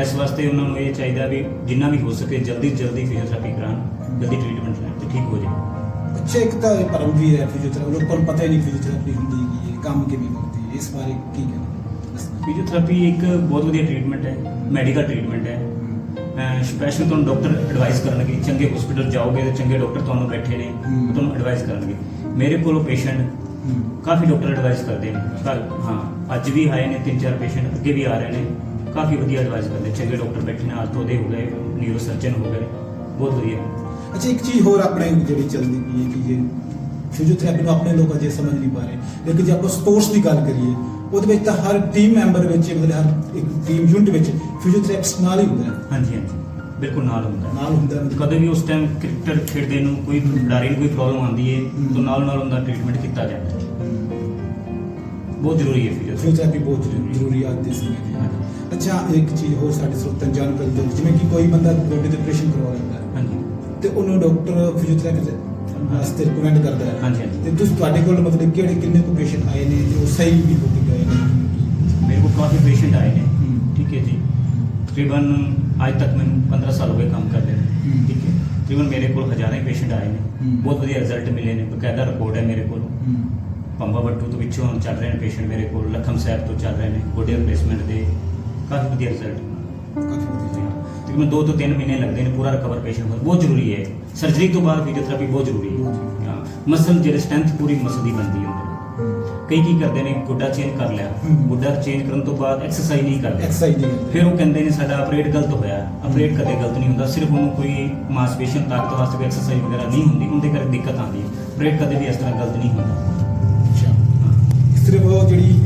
ਇਸ ਵਾਸਤੇ ਉਹਨਾਂ ਨੂੰ ਇਹ ਚਾਹੀਦਾ ਵੀ ਜਿੰਨਾ ਵੀ ਹੋ ਸਕੇ ਜਲਦੀ ਜਲਦੀ ਫਿਜ਼ੀਓਥੈਰੇਪੀ ਕਰਾਉਣ ਜਲਦੀ ਟ੍ਰੀਟਮੈਂਟ ਲੈਣ ਤੇ ਠੀਕ ਹੋ ਜਾਏ। ਅੱਛਾ ਇੱਕ ਤਾਂ ਇਹ ਭਰਮ ਵੀ ਹੈ ਫਿਜ਼ੀਓਥੈਰੇਪੀ ਲੋਕਾਂ ਨੂੰ ਪਤਾ ਹੀ ਨਹੀਂ ਫਿਜ਼ੀਓਥੈਰੇਪੀ ਹੁੰਦੀ ਕੀ ਹੈ ਕੰਮ ਕਿਵੇਂ ਕਰਦੀ ਹੈ ਇਸ ਬਾਰੇ ਕੀ ਕਹਿਣਾ? ਫਿਜ਼ੀਓਥੈਰੇਪੀ ਇੱਕ ਬਹੁਤ ਵਧੀਆ ਟ੍ਰੀਟਮੈਂਟ ਹੈ ਮੈਡੀਕਲ ਟ੍ਰੀਟਮੈਂਟ ਹੈ। ਸਪੈਸ਼ਲ ਤੁਹਾਨੂੰ ਡਾਕਟਰ ਐਡਵਾਈਸ ਕਰਨਗੇ ਚੰਗੇ ਹਸਪੀਟਲ ਜਾਓਗੇ ਤੇ ਚੰਗੇ ਡਾਕਟਰ ਤੁਹਾਨੂੰ ਬੈਠੇ ਨੇ। ਉਹ ਤੁਹਾਨੂੰ ਐਡਵਾਈਸ ਕਰਨਗੇ। ਮੇਰੇ ਕੋਲੋਂ ਪੇਸ਼ੈਂਟ ਕਾਫੀ ਡਾਕਟਰ ਐਡਵਾਈਸ ਕਰਦੇ ਨੇ ਕੱਲ ਹਾਂ ਅੱਜ ਵੀ ਆਏ ਨੇ ਤਿੰਨ ਚਾਰ ਪੇਸ਼ੈਂਟ ਅੱਗੇ ਵੀ ਆ ਰਹੇ ਨੇ। ਕਾਫੀ ਵਧੀਆ ਐਡਵਾਈਸ ਕਰਦੇ। ਚੰਗੇ ਡਾਕਟਰ ਬੈਠੇ ਨੇ ਅੱਜ ਤੋਂ ਦੇ ਹੋ ਗਏ ਨਿਊਰੋ ਸਰਜਨ ਹੋ ਗਏ। ਬਹੁਤ ਵਧੀਆ। ਅੱਛਾ ਇੱਕ ਚੀਜ਼ ਹੋਰ ਆਪਣੇ ਜਿਹੜੀ ਚੱਲਦੀ ਪਈ ਹੈ ਕਿ ਜੇ ਫਿਜ਼ੀਓਥੈਰੇਪੀ ਨੂੰ ਆਪਣੇ ਲੋਕ ਅਜੇ ਸਮਝ ਨਹੀਂ ਪਾ ਰਹੇ। ਲੇਕਿਨ ਜੇ ਆਪਾਂ ਸਪੋਰਟਸ ਦੀ ਗੱਲ ਕਰੀਏ ਉਹਦੇ ਵਿੱਚ ਤਾਂ ਹਰ ਟੀਮ ਮੈਂਬਰ ਵਿੱਚ ਮਤਲਬ ਹਰ ਇੱਕ ਟੀਮ ਯੂਨਿਟ ਵਿੱਚ ਫਿਜ਼ੀਓਥੈਰੇਪਿਸਟ ਨਾਲ ਹੀ ਹੁੰਦਾ ਹੈ। ਹਾਂਜੀ ਹਾਂਜੀ। ਬਿਲਕੁਲ ਨਾਲ ਹੁੰਦਾ। ਨਾਲ ਹੁੰਦਾ ਕਦੇ ਵੀ ਉਸ ਟਾਈਮ ਕ੍ਰਿਕਟਰ ਖੇਡਦੇ ਨੂੰ ਕੋਈ ਖਿਡਾਰੀ ਨੂੰ ਕੋਈ ਪ੍ਰੋਬਲਮ ਆਉਂਦੀ ਹੈ। ਤਾਂ ਨਾਲ ਨਾਲ ਉਹਦਾ ਟ੍ਰੀਟਮੈਂਟ ਕੀਤਾ ਜਾਂਦਾ ਹੈ। ਬਹੁਤ ਜ਼ਰੂਰੀ ਹੈ ਫਿਜ਼ੀਓਥੈਰੇਪੀ ਬਹੁਤ ਜ਼ਰੂਰੀ- ਜ਼ਰੂਰੀ ਹੈ ਅੱਜ ਦੇ ਸਮੇਂ ਦੇ ਅੱਛਾ ਇੱਕ ਚੀਜ਼ ਹੋਰ ਸਾਡੇ ਸਰੋਤਾਂ ਨੂੰ ਜਾਣਕਾਰੀ ਦਿਓ ਜਿਵੇਂ ਕਿ ਕੋਈ ਬੰਦਾ ਗੋਡੇ ਦੇ ਆਪਰੇਸ਼ਨ ਕਰਵਾ ਲੈਂਦਾ ਹੈ ਹਾਂਜੀ। ਤੇ ਉਹਨੂੰ ਡਾਕਟਰ ਫਿਜ਼ੀਓਥੈਰੇਪੀ ਵਾਸਤੇ ਰਿਕਮੈਂਡ ਕਰਦਾ ਹੈ। ਹਾਂਜੀ, ਹਾਂਜੀ। ਤੇ ਤੁਸੀਂ ਤੁਹਾਡੇ ਕੋਲ ਮਤਲਬ ਕਿਹੜੇ ਕਿੰਨੇ ਕੁ ਪੇਸ਼ੈਂਟ ਆਏ ਨੇ ਤੇ ਉਹ ਸਹੀ ਵੀ ਹੋ ਕੇ ਗਏ ਨੇ? ਮੇਰੇ ਕੋਲ ਕਾਫੀ ਪੇਸ਼ੈਂਟ ਆਏ ਨੇ। ਠੀਕ ਹੈ ਜੀ। ਤਕਰੀਬਨ ਅੱਜ ਤੱਕ ਮੈਨੂੰ 15 ਸਾਲ ਹੋ ਗਏ ਕੰਮ ਕਰਦੇ ਨੇ। ਠੀਕ ਹੈ। ਤਕਰੀਬਨ ਮੇਰੇ ਕੋਲ ਹਜ਼ਾਰਾਂ ਪੇਸ਼ੈਂਟ ਆਏ ਨੇ। ਬਹੁਤ ਵਧੀਆ ਰਿਜ਼ਲਟ ਮਿਲੇ ਨੇ। ਬਕਾਇਦਾ ਰਿਪੋਰਟ ਹੈ ਮੇਰੇ ਕੋਲ। ਹੂੰ। ਪੰਬਾ ਬੱਟੂ ਤੋਂ ਵਿੱਚੋਂ ਚੱਲ ਰਹੇ ਨੇ ਪੇਸ਼ੈਂਟ ਮੇਰੇ ਕੋਲ। ਲਖਮ ਸਾਹਿਬ ਤੋਂ ਚੱਲ ਰਹੇ ਨੇ। ਗੋਡੇ ਰਿਪਲੇਸਮੈਂਟ ਦੇ। ਕਾਫੀ ਵਧੀਆ ਰਿਜ਼ਲਟ ਕਾਫੀ ਵਧੀਆ ਤਕਰੀਬਨ 2 ਤੋਂ 3 ਮਹੀਨੇ ਲੱਗਦੇ ਨੇ ਪੂਰਾ ਰਿਕਵਰ ਪੇਸ਼ੈਂਟ ਬਹੁਤ ਜ਼ਰੂਰੀ ਹੈ। ਸਰਜਰੀ ਤੋਂ ਬਾਅਦ ਫਿਜ਼ੀਓਥੈਰੇਪੀ ਬਹੁਤ ਜ਼ਰੂਰੀ ਹੈ। ਮਸਲ ਜਿਹੜੇ ਸਟਰੈਂਥ ਪੂਰੀ ਮਸਲ ਦੀ ਬਣਦੀ ਹੈ ਕਈ ਕੀ ਕਰਦੇ ਨੇ ਗੋਡਾ ਚੇਂਜ ਕਰ ਲਿਆ। ਗੋਡਾ ਚੇਂਜ ਕਰਨ ਤੋਂ ਬਾਅਦ ਐਕਸਰਸਾਈਜ਼ ਨਹੀਂ ਕਰਦੇ। ਐਕਸਰਸਾਈਜ਼ ਨਹੀਂ। ਫਿਰ ਉਹ ਕਹਿੰਦੇ ਨੇ ਸਾਡਾ ਆਪਰੇਟ ਗਲਤ ਹੋਇਆ। ਆਪਰੇਟ ਕਦੇ ਗਲਤ ਨਹੀਂ ਹੁੰਦਾ। ਸਿਰਫ ਉਹਨੂੰ ਕੋਈ ਮਾਸਪੇਸ਼ੀਆਂ ਤਾਕਤ ਵਾਸਤੇ ਕੋਈ ਐਕਸਰਸਾਈਜ਼ ਵਗੈਰਾ ਨਹੀਂ ਹੁੰਦੀ। ਉਹਦੇ ਕਰਕੇ ਦਿੱਕਤ ਆਉਂਦੀ ਹੈ। ਆਪਰੇਟ ਕਦੇ ਵੀ ਇਸ ਤਰ੍ਹਾਂ ਗਲਤ ਨਹੀਂ ਹੁੰਦਾ। ਅੱਛਾ। ਸਿਰਫ ਉਹ ਜਿਹੜੀ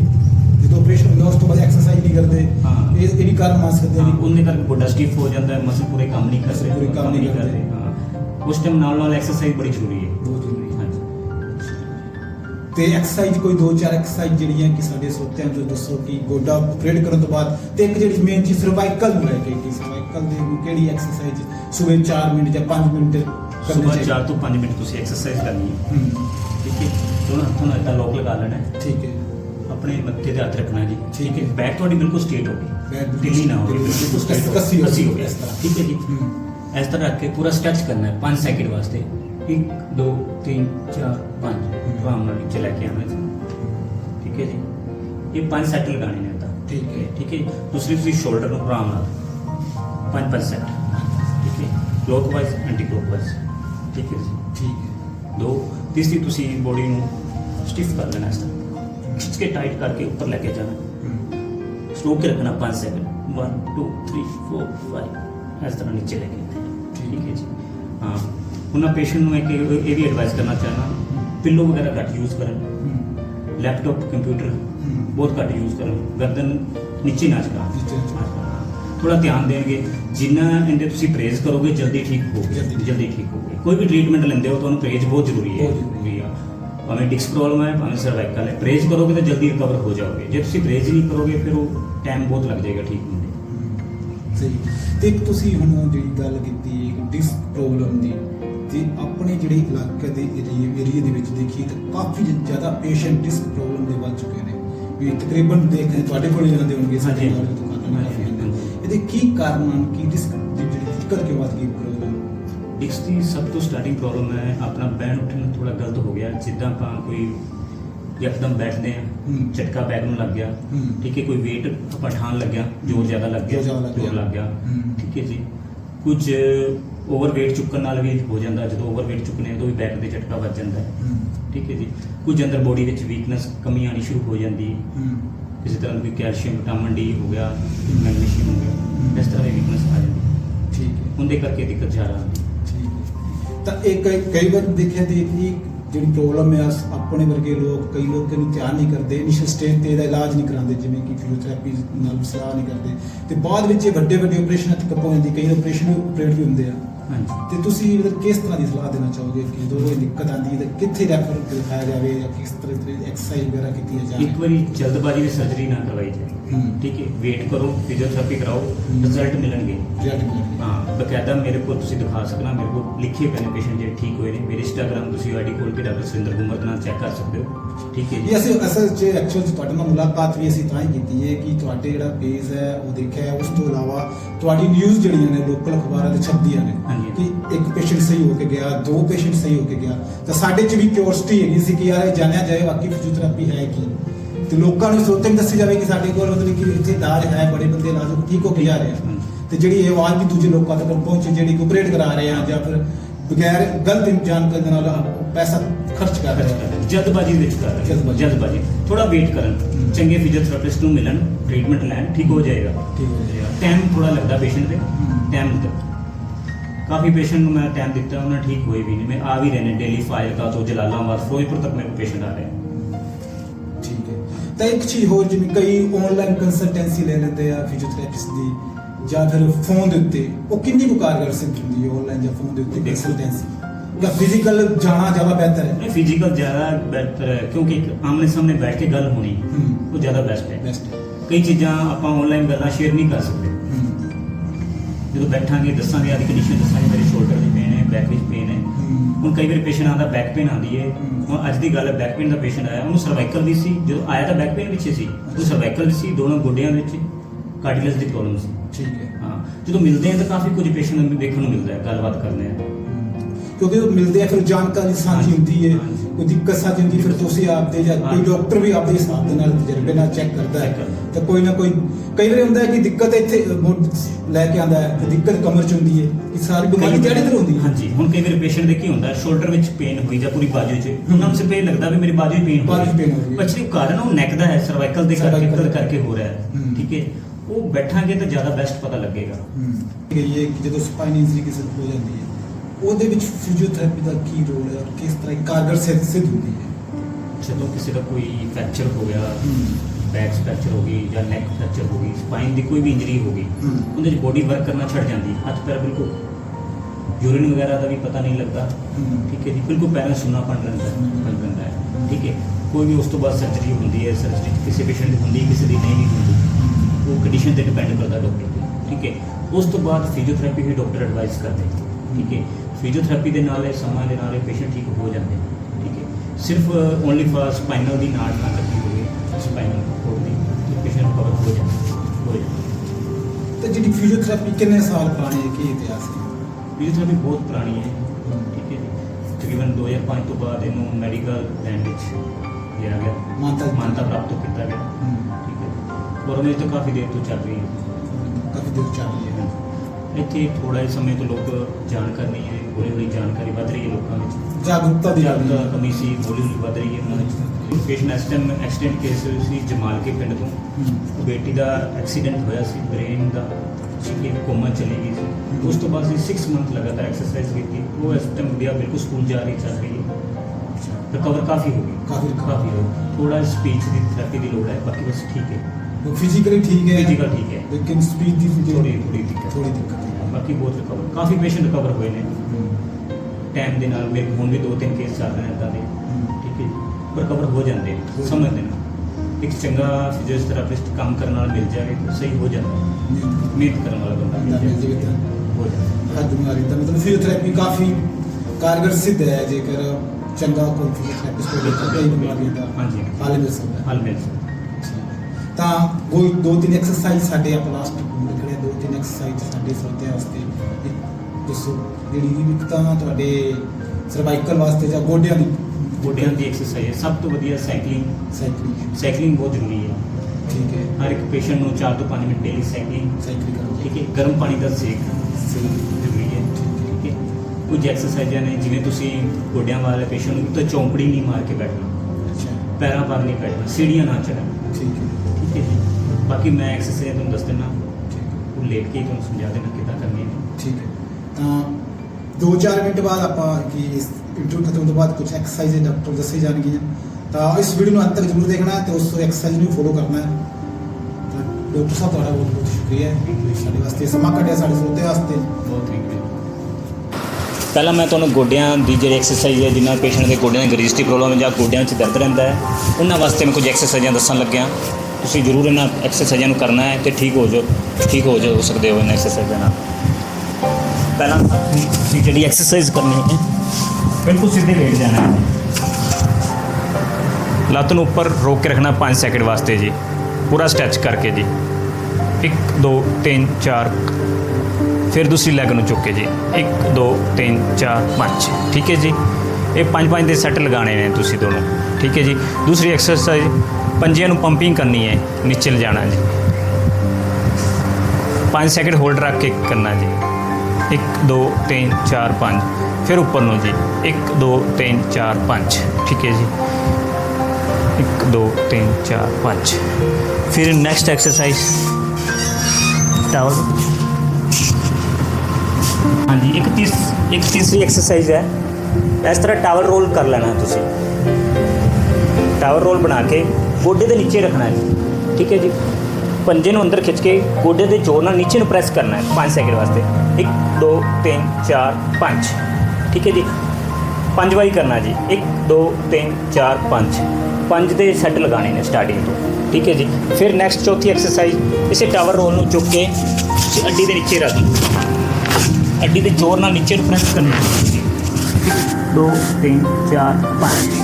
ਜਦੋਂ ਆਪਰੇਸ਼ਨ ਹੁੰਦਾ ਉਸ ਤੋਂ ਬਾਅਦ ਐਕਸਰਸਾਈਜ਼ ਨਹੀਂ ਕਰਦੇ। ਹਾਂ। ਇਹ ਇਹ ਵੀ ਕਾਰਨ ਮੰਨ ਸਕਦੇ ਹਾਂ, ਨੇ ਉਹਦੇ ਕਰਕੇ ਗੋਡਾ ਸਟਿਫ ਹੋ ਜਾਂਦਾ ਹੈ ਮਸਲ ਪੂਰੇ ਕੰਮ ਨਹੀਂ ਕਰਦੇ ਪੂਰੇ ਕੰਮ ਨਹੀਂ ਕਰਦੇ। ਹਾਂ। ਉਸ ਟਾਈਮ ਨਾਲ ਨਾਲ ਐਕਸਰਸਾਈਜ਼ ਬੜੀ ਜ਼ਰੂਰੀ ਹੈ। ਬਹੁਤ ਜ਼ਰੂਰੀ ਹੈ। ਹਾਂਜੀ। ਤੇ ਐਕਸਰਸਾਈਜ਼ ਕੋਈ ਦੋ ਚਾਰ ਐਕਸਰਸਾਈਜ਼ ਜਿਹੜੀਆਂ ਕਿ ਸਾਡੇ ਸੋਤਿਆਂ ਤੋਂ ਦੱਸੋ ਕਿ ਗੋਡਾ ਆਪਰੇਟ ਕਰਨ ਤੋਂ ਬਾਅਦ ਤੇ ਇੱਕ ਜਿਹੜੀ ਮੇਨ ਚੀਜ਼ ਸਰਵਾਈਕਲ ਨੂੰ ਲੈ ਕੇ ਕਿ ਸਰਵਾਈਕਲ ਦੇ ਨੂੰ ਕਿਹੜੀ ਐਕਸਰਸਾਈਜ਼ ਸਵੇਰ 4 ਮਿੰਟ ਜਾਂ 5 ਮਿੰਟ ਕਰਨੀ ਸਵੇਰ ਚਾਹੀਦੀ? 4 ਤੋਂ 5 ਮਿੰਟ ਤੁਸੀਂ ਐਕਸਰਸਾਈਜ਼ ਕਰਨੀ ਹੈ। ਹੂੰ, ਠੀਕ ਹੈ। ਦੋਨੋਂ ਹੱਥੋਂ ਨਾਲ ਲੋਕ ਲਗਾ ਲੈਣਾ ਹੈ। ਠੀਕ ਹੈ। ਆਪਣੇ ਮੱਥੇ ਤੇ ਹੱਥ ਰੱਖਣਾ ਜੀ। ਠੀਕ ਹੈ। ਬੈਕ ਤੁਹਾਡੀ ਬਿਲਕੁਲ ਸਟੇਟ ਹੋਵੇ ਢਿੱਲੀ ਨਾ ਹੋਵੇ ਬਿਲਕੁਲ। ਕੱਸੀ ਕੱਸੀ ਹੋਵੇ ਇਸ ਤਰ੍ਹਾਂ। ਠੀਕ ਹੈ ਜੀ? ਇਸ ਤਰ੍ਹਾਂ ਰੱਖ ਕੇ ਪੂਰਾ ਸਟ੍ਰੈਚ ਕਰਨਾ ਹੈ 5 ਸੈਕਿੰਡ ਵਾਸਤੇ। 1 2 3 4 5 ਆਰਾਮ ਨਾਲ ਨੀਚੇ ਲੈ ਕੇ ਆਉਣਾ ਜੀ। ਠੀਕ ਹੈ ਜੀ? ਇਹ 5 ਸੈਟ ਲਗਾਣੇ ਨੇ ਤਾਂ। ਠੀਕ ਹੈ। ਠੀਕ ਹੈ। ਦੂਸਰੀ ਤੁਸੀਂ ਸ਼ੋਲਡਰ ਨੂੰ ਆਰਾਮ ਨਾਲ 5 5 ਸੈਟ ਠੀਕ ਹੈ ਕਲੋਕਵਾਈਜ਼ ਐਂਟੀ ਕਲੋਕਵਾਈਜ਼ ਠੀਕ ਹੈ ਜੀ? ਠੀਕ ਹੈ। ਦੋ ਤੀਸਰੀ ਤੁਸੀਂ ਬੋਡੀ ਨੂੰ ਸਟਿਫ ਕਰ ਲੈਣਾ ਇਸ ਤਰ੍ਹਾਂ। ਖਿੱਚ ਕੇ ਟਾਈਟ ਕਰਕੇ ਉੱਪਰ ਲੈ ਕੇ ਜਾਣਾ ਹੂੰ, ਸਲੋ ਕੇ ਰੱਖਣਾ 5 ਸੈਕਿੰਡ 1 2 3 4 5 ਇਸ ਤਰ੍ਹਾਂ ਨੀਚੇ ਲੈ ਕੇ ਆਉਣਾ। ਠੀਕ ਹੈ ਜੀ ਹਾਂ ਉਹਨਾਂ ਪੇਸ਼ੈਂਟ ਨੂੰ ਇੱਕ ਇਹ ਇਹ ਵੀ ਐਡਵਾਈਸ ਕਰਨਾ ਚਾਹਨਾ ਪਿੱਲੋ ਵਗੈਰਾ ਘੱਟ ਯੂਜ਼ ਕਰਨ ਹੂੰ, ਲੈਪਟਾਪ ਕੰਪਿਊਟਰ ਹੂੰ। ਬਹੁਤ ਘੱਟ ਯੂਜ਼ ਕਰਨ ਗਰਦਨ ਨੀਚੇ ਨਾ ਨੀਚੇ ਝੁਕਾਓ ਥੋੜਾ ਧਿਆਨ ਦੇਣਗੇ ਜਿੰਨਾ ਇਹਦੇ ਤੁਸੀਂ ਪ੍ਰੇਜ਼ ਕਰੋਗੇ ਜਲਦੀ ਠੀਕ ਹੋਗੇ ਜਲਦੀ। ਜਲਦੀ ਠੀਕ ਹੋਗੇ ਕੋਈ ਵੀ ਟ੍ਰੀਟਮੈਂਟ ਲੈਂਦੇ ਹੋ ਤੁਹਾਨੂੰ ਪ੍ਰੇਜ਼ ਬਹੁਤ ਜ਼ਰੂਰੀ ਹੈ ਬਹੁਤ ਜ਼ਰੂਰੀ ਵੀ ਆ ਭਾਵੇਂ ਡਿਸਕ ਪ੍ਰੋਬਲਮ ਹੈ ਭਾਵੇਂ ਸਰਵਾਈਕਲ ਹੈ ਪ੍ਰੇਜ਼ ਕਰੋਗੇ ਤਾਂ ਜਲਦੀ ਰਿਕਵਰ ਹੋ ਜਾਓਗੇ। ਜੇ ਤੁਸੀਂ ਪ੍ਰੇਜ਼ ਨਹੀਂ ਕਰੋਗੇ ਫਿਰ ਉਹ ਟਾਈਮ ਬਹੁਤ ਲੱਗ ਜਾਏਗਾ ਠੀਕ ਹੋਣ ਦੇ। ਸਹੀ। ਤੇ ਇੱਕ ਤੁਸੀਂ ਹੁਣ ਜਿਹੜੀ ਗੱਲ ਕੀਤੀ ਡਿਸਕ ਪ੍ਰੋਬਲਮ ਦੀ ਤੇ ਆਪਣੇ ਜਿਹੜੇ ਇਲਾਕੇ ਦੇ ਏਰੀਆ ਦੇ ਵਿੱਚ ਦੇਖੀਏ ਤਾਂ ਕਾਫੀ ਜ਼ਿਆਦਾ ਪੇਸ਼ੈਂਟ ਡਿਸਕ ਪ੍ਰੋਬਲਮ ਦੇ ਵੱਧ ਚੁੱਕੇ ਨੇ। ਵੀ ਤਕਰੀਬਨ ਦੇਖਦੇ ਤੁਹਾਡੇ ਕੋਲ ਜਾਂਦੇ ਹੋਣਗੇ ਸਾਡੇ। ਨਾਲ ਦੁਕਾਨਾਂ ਹਾਂਜੀ। ਇਹਦੇ ਕੀ ਕਾਰਨ ਹਨ? ਕਿ ਡਿਸਕ ਦੀ ਜਿਹੜੀ ਦਿੱਕਤ ਕਿਉਂ ਵੱਧ ਗਈ? ਡਿਸਕ ਦੀ ਸਭ ਤੋਂ ਸਟਾਰਟਿੰਗ ਪ੍ਰੋਬਲਮ ਹੈ ਆਪਣਾ ਬੈਠ ਉੱਠਣ ਥੋੜਾ ਗਲਤ ਹੋ ਗਿਆ। ਜਿੱਦਾਂ ਆਪਾਂ ਕੋਈ ਯਕਦਮ ਬੈਠਦੇ ਆ। ਝਟਕਾ ਬੈਕ ਨੂੰ ਲੱਗ ਗਿਆ। ਠੀਕ ਹੈ ਕੋਈ weight ਆਪਾਂ ਠਾਣ ਲੱਗਿਆ ਜ਼ੋਰ ਜ਼ਿਆਦਾ ਲੱਗ ਗਿਆ ਜ਼ੋਰ ਲੱਗ ਗਿਆ। ਠੀਕ ਹੈ ਜੀ। ਕੁਝ ਓਵਰ weight ਚੁੱਕਣ ਨਾਲ ਵੀ ਹੋ ਜਾਂਦਾ ਜਦੋਂ ਓਵਰ weight ਚੁੱਕਨੇ ਤੋਂ ਵੀ ਬੈਕ ਦੇ ਝਟਕਾ ਵੱਜ ਜਾਂਦਾ। ਠੀਕ ਹੈ ਜੀ। ਕੁਝ ਅੰਦਰ ਬੋਡੀ ਵਿੱਚ ਵੀਕਨੈਸ ਕਮੀ ਆਣੀ ਸ਼ੁਰੂ ਹੋ ਜਾਂਦੀ ਕਿਸੇ ਤਰ੍ਹਾਂ ਦੀ ਕੈਲਸ਼ੀਅਮ ਵਿਟਾਮਿਨ ਡੀ ਹੋ ਗਿਆ ਮੈਗਨੀਸ਼ੀਅਮ ਹੋ ਗਿਆ ਇਸ ਤਰ੍ਹਾਂ ਦੀ ਵੀਕਨੈਸ ਆ ਜਾਂਦੀ ਠੀਕ ਹੈ। ਉਹਦੇ ਕਰਕੇ ਦਿੱਕਤ ਜ਼ਿਆਦਾ ਆਉਂਦੀ। ਤਾਂ ਇਹ ਕਈ ਕਈ ਵਾਰ ਦੇਖਿਆ ਤੇ ਕਿ ਜਿਹੜੀ ਪ੍ਰੋਬਲਮ ਹੈ ਆਪਣੇ ਵਰਗੇ ਲੋਕ ਕਈ ਲੋਕ ਇਹਨੂੰ ਧਿਆਨ ਨਹੀਂ ਕਰਦੇ ਇਨੀਸ਼ੀਅਲ ਸਟੇਜ ਤੇ ਇਹਦਾ ਇਲਾਜ ਨਹੀਂ ਕਰਾਉਂਦੇ ਜਿਵੇਂ ਕਿ ਫਿਜ਼ੀਓਥੈਰੇਪੀ ਨਾਲ ਸਲਾਹ ਨਹੀਂ ਕਰਦੇ। ਤੇ ਬਾਅਦ ਵਿੱਚ ਇਹ ਵੱਡੇ ਵੱਡੇ ਆਪਰੇਸ਼ਨ ਤੱਕ ਪਹੁੰਚਦੀ ਕਈ ਆਪਰੇਸ਼ਨ ਆਪਰੇਟ ਵੀ ਹੁੰਦੇ ਆ। ਹਾਂਜੀ। ਤੇ ਤੁਸੀਂ ਇਹਦਾ ਕਿਸ ਤਰ੍ਹਾਂ ਦੀ ਸਲਾਹ ਦੇਣਾ ਚਾਹੋਗੇ ਕਿ ਜਦੋਂ ਇਹ ਦਿੱਕਤ ਆਉਂਦੀ ਹੈ ਤਾਂ ਕਿੱਥੇ ਰੈਫਰ ਦਿਖਾਇਆ ਜਾਵੇ ਜਾਂ ਕਿਸ ਤਰ੍ਹਾਂ ਦੀ ਐਕਸਰਸਾਈਜ਼ ਵਗੈਰਾ ਕੀਤੀ ਜਾਵੇ ਇੱਕ ਵਾਰੀ ਜਲਦਬਾਜ਼ੀ ਵਿੱਚ ਸਰਜਰੀ ਨਾ ਕਰਵਾਈ ਹੂੰ ਠੀਕ ਹੈ ਵੇਟ ਕਰੋ ਫਿਜ਼ੀਓਥੈਰੇਪੀ ਕਰਾਓ। ਰਿਜ਼ਲਟ ਮਿਲਣਗੇ। ਰਿਜ਼ਲਟ ਮਿਲਣਗੇ। ਹਾਂ ਬਕਾਇਦਾ ਮੇਰੇ ਕੋਲ ਤੁਸੀਂ ਦਿਖਾ ਸਕਣਾ ਮੇਰੇ ਕੋਲ ਲਿਖੇ ਪਏ ਨੇ ਪੇਸ਼ੈਂਟ ਜਿਹੜੇ ਠੀਕ ਹੋਏ ਨੇ। ਮੇਰੇ ਇੰਸਟਾਗ੍ਰam ਤੁਸੀਂ ਆਈਡੀ ਖੋਲ ਕੇ ਡਾਕਟਰ ਸੁਰਿੰਦਰ ਗੁਮਰ ਦੇ ਨਾਲ ਚੈੱਕ ਕਰ ਸਕਦੇ ਹੋ। ਠੀਕ ਹੈ ਜੀ। ਅਸੀਂ ਅਸਲ 'ਚ ਐਕਚੁਅਲ 'ਚ ਤੁਹਾਡੇ ਨਾਲ ਮੁਲਾਕਾਤ ਵੀ ਅਸੀਂ ਤਾਂ ਹੀ ਕੀਤੀ ਹੈ ਕਿ ਤੁਹਾਡੇ ਜਿਹੜਾ ਪੇਜ ਹੈ ਉਹ ਦੇਖਿਆ ਹੈ। ਉਸ ਤੋਂ ਇਲਾਵਾ ਤੁਹਾਡੀ ਨਿਊਜ਼ ਜਿਹੜੀਆਂ ਨੇ ਲੋਕਲ ਅਖਬਾਰਾਂ ਤੇ ਛਪਦੀਆਂ ਨੇ। ਕਿ ਇੱਕ ਪੇਸ਼ੈਂਟ ਸਹੀ ਹੋ ਕੇ ਗਿਆ ਦੋ ਪੇਸ਼ੈਂਟ ਸਹੀ ਹੋ ਕੇ ਗਿਆ। ਤਾਂ ਸਾਡੇ 'ਚ ਵੀ ਕਿਉਰਿਓਸਿਟੀ ਹੈਗੀ ਸੀ ਕਿ ਯਾਰ ਇਹ ਜਾਣਿਆ ਜਾਏ ਵਾਕਈ ਫਿਜ਼ੀਓਥੈਰੇਪੀ ਹੈ ਕੀ। ਤੇ ਲੋਕਾਂ ਨੂੰ ਸਰੋਤਿਆਂ ਨੂੰ ਦੱਸਿਆ ਜਾਵੇ ਕਿ ਸਾਡੇ ਕੋਲ ਮਤਲਬ ਕਿ ਇੱਥੇ ਇਲਾਜ ਹੈ ਬੜੇ ਬੰਦੇ ਇਲਾਜ ਠੀਕ ਹੋ ਕੇ ਜਾ ਰਹੇ ਆ। ਤੇ ਜਿਹੜੀ ਇਹ ਆਵਾਜ਼ ਵੀ ਦੂਜੇ ਲੋਕਾਂ ਤੱਕ ਪਹੁੰਚੇ ਜਿਹੜੀ ਆਪਰੇਟ ਕਰਾ ਰਹੇ ਆ ਜਾਂ ਫਿਰ ਬਗੈਰ ਗਲਤ ਜਾਣਕਾਰੀ ਦੇ ਨਾਲ ਪੈਸਾ ਖਰਚ ਕਰ ਰਹੇ ਆ। ਜਲਦਬਾਜ਼ੀ ਵਿੱਚ ਕਰ ਰਹੇ। ਜਲਦਬਾਜ਼ੀ। ਥੋੜਾ ਵੇਟ ਕਰਨ। ਚੰਗੇ ਫਿਜ਼ੀਓਥੈਰੇਪਿਸਟ ਨੂੰ ਮਿਲਣ। ਟ੍ਰੀਟਮੈਂਟ ਲੈਣ। ਠੀਕ ਹੋ ਜਾਏਗਾ। ਠੀਕ ਹੋ ਜਾਏਗਾ। ਟਾਈਮ ਥੋੜਾ ਲੱਗਦਾ ਪੇਸ਼ੈਂਟ ਦੇ। ਟਾਈਮ ਕਾਫੀ ਪੇਸ਼ੈਂਟ ਨੂੰ ਮੈਂ ਟਾਈਮ ਦਿੱਤਾ। ਉਹਨਾਂ ਠੀਕ ਹੋਏ ਵੀ ਨਹੀਂ। ਮੈਂ ਆ ਵੀ ਰਹੇ ਨੇ। ਡੇਲੀ ਫਾਜ਼ਿਲਕਾ ਤੋਂ ਜਲਾਲਾਬਾਦ ਫਿਰੋਜ਼ਪੁਰ ਤੱਕ ਮੇਰੇ ਪੇਸ਼ੈਂਟ ਆ ਰਹੇ ਨੇ ਤਾਂ ਇੱਕ ਚੀਜ਼ ਹੋਰ ਜਿਵੇਂ ਕਈ ਆਨਲਾਈਨ ਕੰਸਲਟੈਂਸੀ ਲੈ ਲੈਂਦੇ ਆ ਫਿਜ਼ੀਓਥੈਰੇਪਿਸਟ ਦੀ ਜਾਂ ਫਿਰ ਫੋਨ ਦੇ ਉੱਤੇ ਉਹ ਕਿੰਨੀ ਕੁ ਕਾਰਗਰ ਸਿੱਧ ਹੁੰਦੀ ਹੈ ਆਨਲਾਈਨ ਜਾਂ ਫੋਨ ਦੇ ਉੱਤੇ। ਕੰਸਲਟੈਂਸੀ ਜਾਂ ਫਿਜ਼ੀਕਲ ਜਾਣਾ ਜ਼ਿਆਦਾ ਬਿਹਤਰ ਹੈ? ਨਹੀਂ ਫਿਜ਼ੀਕਲ ਜ਼ਿਆਦਾ ਬਿਹਤਰ ਹੈ ਕਿਉਂਕਿ ਇੱਕ ਆਮਨੇ ਸਾਹਮਣੇ ਬੈਠ ਕੇ ਗੱਲ ਹੋਣੀ। ਉਹ ਜ਼ਿਆਦਾ ਬੈਸਟ ਹੈ। ਬੈਸਟ ਕਈ ਚੀਜ਼ਾਂ ਆਪਾਂ ਆਨਲਾਈਨ ਗੱਲਾਂ ਸ਼ੇਅਰ ਨਹੀਂ ਕਰ ਸਕਦੇ। ਜਦੋਂ ਬੈਠਾਂਗੇ ਦੱਸਾਂਗੇ ਆਦੀ ਕੰਡੀਸ਼ਨ ਦੱਸਾਂਗੇ ਮੇਰੇ ਸ਼ੋਲਡਰ ਦੀ ਪੇਨ ਬੈਕ ਵਿੱਚ ਪੇਨ ਹੈ। ਹੁਣ ਕਈ ਵਾਰੀ ਪੇਸ਼ੈਂਟ ਆਉਂਦਾ ਬੈਕ ਪੇਨ ਆਉਂਦੀ ਹੈ। ਹੁਣ ਅੱਜ ਦੀ ਗੱਲ ਹੈ ਬੈਕ ਪੇਨ ਦਾ ਪੇਸ਼ੈਂਟ ਆਇਆ ਉਹਨੂੰ ਸਰਵਾਈਕਲ ਵੀ ਸੀ। ਜਦੋਂ ਆਇਆ ਤਾਂ ਬੈਕ ਪੇਨ ਵਿੱਚ ਹੀ ਸੀ। ਉਹ ਸਰਵਾਈਕਲ ਵੀ ਸੀ ਦੋਨੋਂ ਗੋਡਿਆਂ ਵਿੱਚ ਕਾਰਟਿਲੇਜ ਦੀ ਪ੍ਰੋਬਲਮ ਸੀ। ਠੀਕ ਹੈ। ਹਾਂ ਜਦੋਂ ਮਿਲਦੇ ਆ ਤਾਂ ਕਾਫੀ ਕੁਝ ਪੇਸ਼ੈਂਟ ਨੂੰ ਦੇਖਣ ਨੂੰ ਮਿਲਦਾ ਹੈ ਗੱਲਬਾਤ ਕਰਦੇ ਆ। ਕਿਉਂਕਿ ਉਹ ਮਿਲਦੇ ਆ ਫਿਰ ਜਾਣਕਾਰੀ ਸਾਂਝੀ ਹੁੰਦੀ ਹੈ। ਹਾਂਜੀ। ਕੋਈ ਦਿੱਕਤ ਸਾਜੀ ਹੁੰਦੀ ਫਿਰ ਤੁਸੀਂ ਆਪਦੇ ਜਾਂ ਕੋਈ। ਡਾਕਟਰ ਵੀ ਆਪਦੇ ਹਿਸਾਬ ਦੇ ਨਾਲ ਤਜਰਬੇ ਨਾਲ ਚੈੱਕ ਕਰਦਾ ਹੈ। ਤੇ ਕੋਈ ਨਾ ਕੋਈ ਕਈ ਵਾਰ ਹੁੰਦਾ ਹੈ ਕਿ ਦਿੱਕਤ ਇੱਥੇ ਲੈ ਕੇ ਆਂਦਾ ਹੈ ਤੇ ਦਿੱਕਤ ਕਮਰ ਚ ਹੁੰਦੀ ਹੈ ਇਹ ਸਾਰੀ ਬਿਮਾਰੀ ਜੜੀ ਤੇ ਹੁੰਦੀ ਹੈ ਹਾਂਜੀ ਹੁਣ ਕਈ ਮੇਰੇ ਪੇਸ਼ੈਂਟ ਦੇ ਕੀ ਹੁੰਦਾ ਸ਼ੋਲਡਰ ਵਿੱਚ ਪੇਨ ਹੋਈ ਜਾਂ ਪੂਰੀ ਬਾਜੂ 'ਚ ਉਹਨਾਂ ਨੂੰ ਸਿਰਫ ਇਹ ਲੱਗਦਾ ਵੀ ਮੇਰੀ ਬਾਜੂ 'ਚ ਪੇਨ ਹੋ ਰਹੀ ਹੈ। ਪਛੜੀ ਕਾਰਨ ਉਹ ਨੈਕ ਦਾ ਹੈ ਸਰਵਾਈਕਲ ਦੇ ਕਰਕੇ ਕਰਕੇ ਹੋ ਰਿਹਾ ਹੈ। ਠੀਕ ਹੈ ਉਹ ਬੈਠਾਂਗੇ ਤਾਂ ਜ਼ਿਆਦਾ ਬੈਸਟ ਪਤਾ ਲੱਗੇਗਾ ਕਿ ਇਹ ਕਿ ਜਦੋਂ ਸਪਾਈਨ ਇੰਜਰੀ ਕਿਸੇ ਨੂੰ ਹੋ ਜਾਂਦੀ ਹੈ ਉਹਦੇ ਵਿੱਚ ਫਿਜ਼ੀਓਥੈਰੇਪੀ ਦਾ ਕੀ ਰੋਲ ਹੈ ਔਰ ਕਿਸ ਤਰ੍ਹਾਂ ਕਾਰਗਰ ਸਿੱਧ ਸਿੱਧ ਹੁੰਦੀ ਹੈ ਜਦੋਂ ਕਿਸੇ ਦਾ ਕੋਈ ਫ੍ਰੈਕਚਰ ਹੋ ਗਿਆ ਬੈਕ ਫ੍ਰੈਕਚਰ ਹੋ ਗਈ ਜਾਂ ਨੈਕ ਫ੍ਰੈਕਚਰ ਹੋ ਗਈ ਸਪਾਈਨ ਦੀ ਕੋਈ ਵੀ ਇੰਜਰੀ ਹੋ ਗਈ। ਉਹਦੇ 'ਚ ਬੋਡੀ ਵਰਕ ਕਰਨਾ ਛੱਡ ਜਾਂਦੀ ਹੱਥ ਪੈਰ ਬਿਲਕੁਲ ਯੂਰਿਨ ਵਗੈਰਾ ਦਾ ਵੀ ਪਤਾ ਨਹੀਂ ਲੱਗਦਾ। ਠੀਕ ਹੈ ਜੀ ਬਿਲਕੁਲ ਪੈਰਾਂ ਸੁੰਨਾ ਪਣ ਰਹਿੰਦਾ। ਪਣ ਰਹਿੰਦਾ ਹੈ ਠੀਕ ਹੈ ਕੋਈ ਵੀ ਉਸ ਤੋਂ ਬਾਅਦ ਸਰਜਰੀ ਹੁੰਦੀ ਹੈ ਸਰਜਰੀ ਕਿਸੇ ਪੇਸ਼ੈਂਟ ਦੀ ਹੁੰਦੀ ਕਿਸੇ ਦੀ ਨਹੀਂ ਹੁੰਦੀ ਉਹ ਕੰਡੀਸ਼ਨ ਤੇ ਡਿਪੈਂਡ ਕਰਦਾ ਡਾਕਟਰ ਤੇ ਠੀਕ ਹੈ ਉਸ ਤੋਂ ਬਾਅਦ ਫਿਜ਼ੀਓਥੈਰੇਪੀ ਹੀ ਡਾਕਟਰ ਐਡਵਾਈਸ ਕਰਦੇ ਠੀਕ ਹੈ ਫਿਜ਼ੀਓਥੈਰੇਪੀ ਦੇ ਨਾਲ ਇਹ ਸਮਾਂ ਦੇ ਨਾਲ ਇਹ ਪੇਸ਼ੈਂਟ ਠੀਕ ਹੋ ਜਾਂਦੇ ਠੀਕ ਹੈ? ਸਿਰਫ ਓਨਲੀ ਫਾਰ ਸਪਾਈਨਲ ਦੀ ਨਾੜ ਨਾ ਕੱਟੀ ਹੋਵੇ ਸਪਾਈਨਲ ਕੋਡ ਦੀ ਪੇਸ਼ੈਂਟ ਕਵਰ ਹੋ ਜਾਂਦਾ ਹੋ ਜਾਂਦਾ ਤੇ ਜਿਹੜੀ ਫਿਜ਼ੀਓਥੈਰੇਪੀ ਕਿੰਨੇ ਸਾਲ ਪੁਰਾਣੀ ਹੈ ਕੀ ਇਤਿਹਾਸ ਹੈ? ਫਿਜ਼ੀਓਥੈਰੇਪੀ ਬਹੁਤ ਪੁਰਾਣੀ ਹੈ ਠੀਕ ਹੈ ਤਕਰੀਬਨ 2005 ਤੋਂ ਬਾਅਦ ਇਹਨੂੰ ਮੈਡੀਕਲ ਲਾਈਨ ਵਿੱਚ ਲਿਆ ਗਿਆ। ਮਾਨਤਾ ਮਾਨਤਾ ਪ੍ਰਾਪਤ ਕੀਤਾ ਗਿਆ ਠੀਕ ਹੈ। ਔਰ ਇਹ ਤਾਂ ਕਾਫੀ ਦੇਰ ਤੋਂ ਚੱਲ ਰਹੀ ਹੈ। ਕਾਫੀ ਦੇਰ ਚੱਲ ਰਹੀ ਹੈ। ਇੱਥੇ ਥੋੜਾ ਜਿਹਾ ਸਮੇਂ ਤੋਂ ਲੋਕ ਜਾਣਕਾਰੀ ਨਹੀਂ ਹੈ ਹੌਲੀ ਹੌਲੀ ਜਾਣਕਾਰੀ ਵੱਧ ਰਹੀ ਹੈ ਲੋਕਾਂ ਵਿੱਚ। ਜਾਗਰੂਕਤਾ ਦੀ ਜਾਗਰੂਕਤਾ ਗੱਲ ਕਮੀ ਸੀ ਹੌਲੀ ਹੌਲੀ ਵੱਧ ਰਹੀ ਹੈ ਉਹਨਾਂ ਵਿੱਚ। ਪੇਸ਼ੈਂਟ ਇਸ ਟਾਈਮ ਐਕਸੀਡੈਂਟ ਕੇਸ ਸੀ ਜਮਾਲ ਕੇ ਪਿੰਡ ਤੋਂ। ਬੇਟੀ ਦਾ ਐਕਸੀਡੈਂਟ ਹੋਇਆ ਸੀ ਬ੍ਰੇਨ ਦਾ ਹੈ ਕੋਮਾ ਚਲੀ ਗਈ ਸੀ। ਉਸ ਤੋਂ ਬਾਅਦ ਅਸੀਂ 6 ਮੰਥ ਲਗਾਤਾਰ ਐਕਸਰਸਾਈਜ਼ ਕੀਤੀ। ਉਹ ਇਸ ਟਾਈਮ ਵਧੀਆ ਬਿਲਕੁਲ ਸਕੂਲ ਜਾ ਰਹੀ ਚੱਲ ਰਹੀ ਹੈ। ਰਿਕਵਰ ਕਾਫੀ ਹੋ ਗਈ। ਕਾਫੀ। ਕਾਫੀ ਹੋ ਗਈ ਥੋੜਾ ਸਪੀਚ ਦੀ ਥੈਰੇਪੀ ਦੀ ਲੋੜ ਹੈ ਬਾਕੀ ਬਸ ਠੀਕ ਹੈ। ਉਹ ਫਿਜ਼ੀਕਲੀ ਠੀਕ ਹੈ Physical ਠੀਕ ਹੈ। ਲੇਕਿਨ ਸਪੀਚ ਦੀ ਥੋੜੀ ਥੋੜੀ ਦਿੱਕਤ ਥੋੜੀ ਦਿੱਕਤ ਹੈ ਬਾਕੀ ਬਹੁਤ ਰਿਕਵਰ ਕਾਫੀ ਪੇਸ਼ੈਂਟ ਰਿਕਵਰ ਹੋਏ ਨੇ ਹਮ, ਟਾਈਮ ਦੇ ਨਾਲ ਮੇਰੇ ਹੁਣ ਵੀ ਦੋ ਤਿੰਨ ਕੇਸ ਚੱਲ ਰਹੇ ਨੇ ਇਦਾਂ ਦੇ। ਹਮ, ਠੀਕ ਹੈ ਜੀ ਪਰ ਕਵਰ ਹੋ ਜਾਂਦੇ ਨੇ ਸਮੇਂ ਦੇ ਨਾਲ ਇੱਕ ਚੰਗਾ ਫਿਜ਼ੀਓਥੈਰੇਪਿਸਟ ਕੰਮ ਕਰਨ ਨਾਲ ਮਿਲ ਜਾਵੇ ਤਾਂ ਸਹੀ ਹੋ ਜਾਂਦਾ। ਹੈ। ਮਿਹਨਤ ਮਿਹਨਤ ਕਰਨ ਵਾਲਾ ਬੰਦਾ ਮਿਲ ਬੰਦਾ ਮਿਲ ਜਾਵੇ। ਜਾਵੇ ਤਾਂ ਹੋ ਜਾਂਦਾ। ਹਰ ਬਿਮਾਰੀ ਦਾ ਮਤਲਬ ਫਿਜ਼ੀਓਥੈਰੇਪੀ ਕਾਫੀ ਕਾਰਗਰ ਸਿੱਧ ਹੈ। ਜੇਕਰ ਚੰਗਾ ਕੋਈ ਫਿਜ਼ੀਓਥੈਰੇਪਿਸਟ ਹੋਵੇ ਤਾਂ ਕਈ ਬਿਮਾਰੀਆਂ ਦਾ ਹਾਂਜੀ। ਹੱਲ ਮਿਲ ਸਕਦਾ। ਹੈ ਹਲ ਮਿਲ ਸਕਦਾ। ਤਾਂ ਕੋਈ ਦੋ ਤਿੰਨ ਐਕਸਰਸਾਈਜ਼ ਸਾਡੇ ਆਪਾਂ ਲਾਸਟ ਲਿਖੜੇ ਦੋ ਤਿੰਨ ਐਕਸਰਸਾਈਜ਼ ਸਾਡੇ ਸਰਦਿਆਂ ਵਾਸਤੇ। ਦੱਸੋ ਜਿਹੜੀ ਇੱਕ ਤਾਂ ਤੁਹਾਡੇ ਸਰਵਾਈਕਲ ਵਾਸਤੇ ਜਾਂ ਗੋਡਿਆਂ ਦੀ? ਗੋਡਿਆਂ ਦੀ ਐਕਸਰਸਾਈਜ਼ ਸਭ ਤੋਂ ਵਧੀਆ ਸਾਈਕਲਿੰਗ ਸਾਈਕਲਿੰਗ ਸਾਈਕਲਿੰਗ ਬਹੁਤ ਜ਼ਰੂਰੀ ਹੈ। ਠੀਕ ਹੈ। ਹਰ ਇੱਕ ਪੇਸ਼ੈਂਟ ਨੂੰ 4 ਤੋਂ 5 ਮਿੰਟ ਡੇਲੀ ਸਾਈਕਲਿੰਗ ਸਾਈਕਲਿੰਗ ਕਰੋ। ਠੀਕ ਹੈ। ਗਰਮ ਪਾਣੀ ਦਾ ਸੇਕ ਜ਼ਰੂਰੀ ਹੈ। ਠੀਕ ਹੈ। ਕੁਝ ਐਕਸਰਸਾਈਜ਼ਾਂ ਨੇ ਜਿਵੇਂ ਤੁਸੀਂ ਗੋਡਿਆਂ ਵਾਲੇ ਪੇਸ਼ੈਂਟ ਨੂੰ ਤਾਂ ਚੌਂਕੜੀ ਨਹੀਂ ਮਾਰ ਕੇ ਬੈਠਣਾ। ਅੱਛਾ। ਪੈਰਾਂ ਪਰ ਨਹੀਂ ਬੈਠਣਾ। ਸੀੜੀਆਂ ਨਾ ਚੜ੍ਹਨਾ। ਠੀਕ ਹੈ। ਠੀਕ ਹੈ ਬਾਕੀ ਮੈਂ ਐਕਸਰਸਾਈਜ਼ ਤੁਹਾਨੂੰ ਦੱਸ ਦਿੰਦਾ। ਠੀਕ ਉਹ ਲੇਟ ਕੇ ਤੁਹਾਨੂੰ ਸਮਝਾ ਦੇਣਾ ਕਿੱਦਾਂ ਕਰਨੀ ਹੈ। ਠੀਕ ਹੈ। ਤਾਂ 2-4 ਮਿੰਟ ਬਾਅਦ ਆਪਾਂ ਕਿ ਇਸ ਇੰਟਰਵਿਊ ਖਤਮ ਤੋਂ ਬਾਅਦ ਕੁਝ ਐਕਸਰਸਾਈਜ਼ ਡਾਕਟਰ ਦੱਸੇ ਜਾਣਗੀਆਂ। ਤਾਂ ਇਸ ਵੀਡੀਓ ਨੂੰ ਅੰਤ ਤੱਕ ਜ਼ਰੂਰ ਦੇਖਣਾ ਤੇ ਉਸ ਐਕਸਰਸਾਈਜ਼ ਨੂੰ ਫੋਲੋ ਕਰਨਾ। ਹੈ ਤਾਂ ਡਾਕਟਰ ਸਾਹਿਬ ਤੁਹਾਡਾ ਬਹੁਤ ਬਹੁਤ ਸ਼ੁਕਰੀਆ। ਹੈ ਸਾਡੇ ਵਾਸਤੇ ਸਮਾਂ ਕੱਢਿਆ ਸਾਡੇ ਸਰੋਤੇ ਵਾਸਤੇ। ਬਹੁਤ ਥੈਂਕ ਯੂ ਪਹਿਲਾਂ ਮੈਂ ਤੁਹਾਨੂੰ ਗੋਡਿਆਂ ਦੀ ਜਿਹੜੀ ਐਕਸਰਸਾਈਜ਼ ਹੈ ਜਿਨ੍ਹਾਂ ਪੇਸ਼ੈਂਟ ਦੇ ਗੋਡਿਆਂ ਦੀ ਗਰੀਸ ਦੀ ਪ੍ਰੋਬਲਮ ਹੈ ਜਾਂ ਗੋਡਿਆਂ 'ਚ ਦਰਦ ਰਹਿੰਦਾ ਹੈ ਉਹਨਾਂ ਵਾਸਤੇ ਮੈਂ ਕੁਝ ਐਕਸਰਸਾਈਜ਼ਾਂ ਦੱਸਣ ਲੱਗਿਆ। ਤੁਸੀਂ ਜ਼ਰੂਰ ਇਹਨਾਂ ਐਕਸਰਸਾਈਜ਼ਾਂ ਨੂੰ ਕਰਨਾ ਹੈ ਤੇ ਠੀਕ ਹੋ ਜਾਓ, ਠੀਕ ਹੋ ਜਾਓ ਸਕਦੇ ਹੋ ਇਹਨਾਂ ਐਕਸਰਸਾਈਜ਼ਾਂ ਨਾਲ। ਪਹਿਲਾਂ ਤੁਸੀਂ ਜਿਹੜੀ ਐਕਸਰਸਾਈਜ਼ ਕਰਨੀ ਹੈ, ਬਿਲਕੁਲ ਸਿੱਧੇ ਲੇਟ ਜਾਣਾ ਹੈ। ਲੱਤ ਨੂੰ ਉੱਪਰ ਰੋਕ ਕੇ ਰੱਖਣਾ 5 ਸੈਕਿੰਡ ਵਾਸਤੇ ਜੀ। ਪੂਰਾ ਸਟ੍ਰੈਚ ਕਰਕੇ ਜੀ। 1 2 3 4 ਫਿਰ ਦੂਸਰੀ ਲੈਗ ਨੂੰ ਚੁੱਕ ਕੇ ਜੀ। 1 2 3 4 5 ਠੀਕ ਹੈ ਜੀ? ਇਹ ਪੰਜ ਪੰਜ ਦੇ ਸੈੱਟ ਲਗਾਣੇ ਨੇ ਤੁਸੀਂ ਦੋਨੋਂ। ਠੀਕ ਹੈ ਜੀ? ਦੂਸਰੀ ਐਕਸਰਸਾਈਜ਼ ਪੰਜਿਆਂ ਨੂੰ ਪੰਪਿੰਗ ਕਰਨੀ ਹੈ, ਨੀਚੇ ਲਿਜਾਣਾ ਜੀ। 5 ਸੈਕਿੰਡ ਹੋਲਡ ਰੱਖ ਕੇ ਕਰਨਾ ਜੀ। 1 2 3 4 5 ਫਿਰ ਉੱਪਰ ਨੂੰ ਜੀ। 1 2 3 4 5 ਠੀਕ ਹੈ ਜੀ। 1 2 3 4 5 ਫਿਰ ਨੈਕਸਟ ਐਕਸਰਸਾਈਜ਼ ਟਾਵਰ। ਹਾਂਜੀ, ਇੱਕ ਤੀਸ, ਇੱਕ ਤੀਸਰੀ ਐਕਸਰਸਾਈਜ਼ ਹੈ। ਇਸ ਤਰ੍ਹਾਂ ਟਾਵਰ ਰੋਲ ਕਰ ਲੈਣਾ ਤੁਸੀਂ। ਟਾਵਰ ਰੋਲ ਬਣਾ ਕੇ ਗੋਡੇ ਦੇ ਨੀਚੇ ਰੱਖਣਾ ਹੈ। ਠੀਕ ਹੈ ਜੀ? ਪੰਜੇ ਨੂੰ ਅੰਦਰ ਖਿੱਚ ਕੇ ਗੋਡੇ ਦੇ ਜ਼ੋਰ ਨਾਲ ਨੀਚੇ ਨੂੰ ਪ੍ਰੈਸ ਕਰਨਾ ਹੈ 5 ਸੈਕਿੰਡ ਵਾਸਤੇ। 1 2 3 4 5 ਠੀਕ ਹੈ ਜੀ? ਪੰਜ ਵਾਰੀ ਕਰਨਾ ਜੀ। 1 2 3 4 5 ਪੰਜ ਦੇ ਸੈੱਟ ਲਗਾਣੇ ਨੇ ਸਟਾਰਟਿੰਗ ਤੋਂ। ਠੀਕ ਹੈ ਜੀ? ਫਿਰ ਨੈਕਸਟ ਚੌਥੀ ਐਕਸਰਸਾਈਜ਼ ਇਸੇ ਟਾਵਰ ਰੋਲ ਨੂੰ ਚੁੱਕ ਕੇ ਅੱਡੀ ਦੇ ਨੀਚੇ ਰੱਖ ਅੱਡੀ ਦੇ ਜ਼ੋਰ ਨਾਲ ਨੀਚੇ ਨੂੰ ਪ੍ਰੈਸ ਕਰਨਾ ਹੈ। 2 3 4 5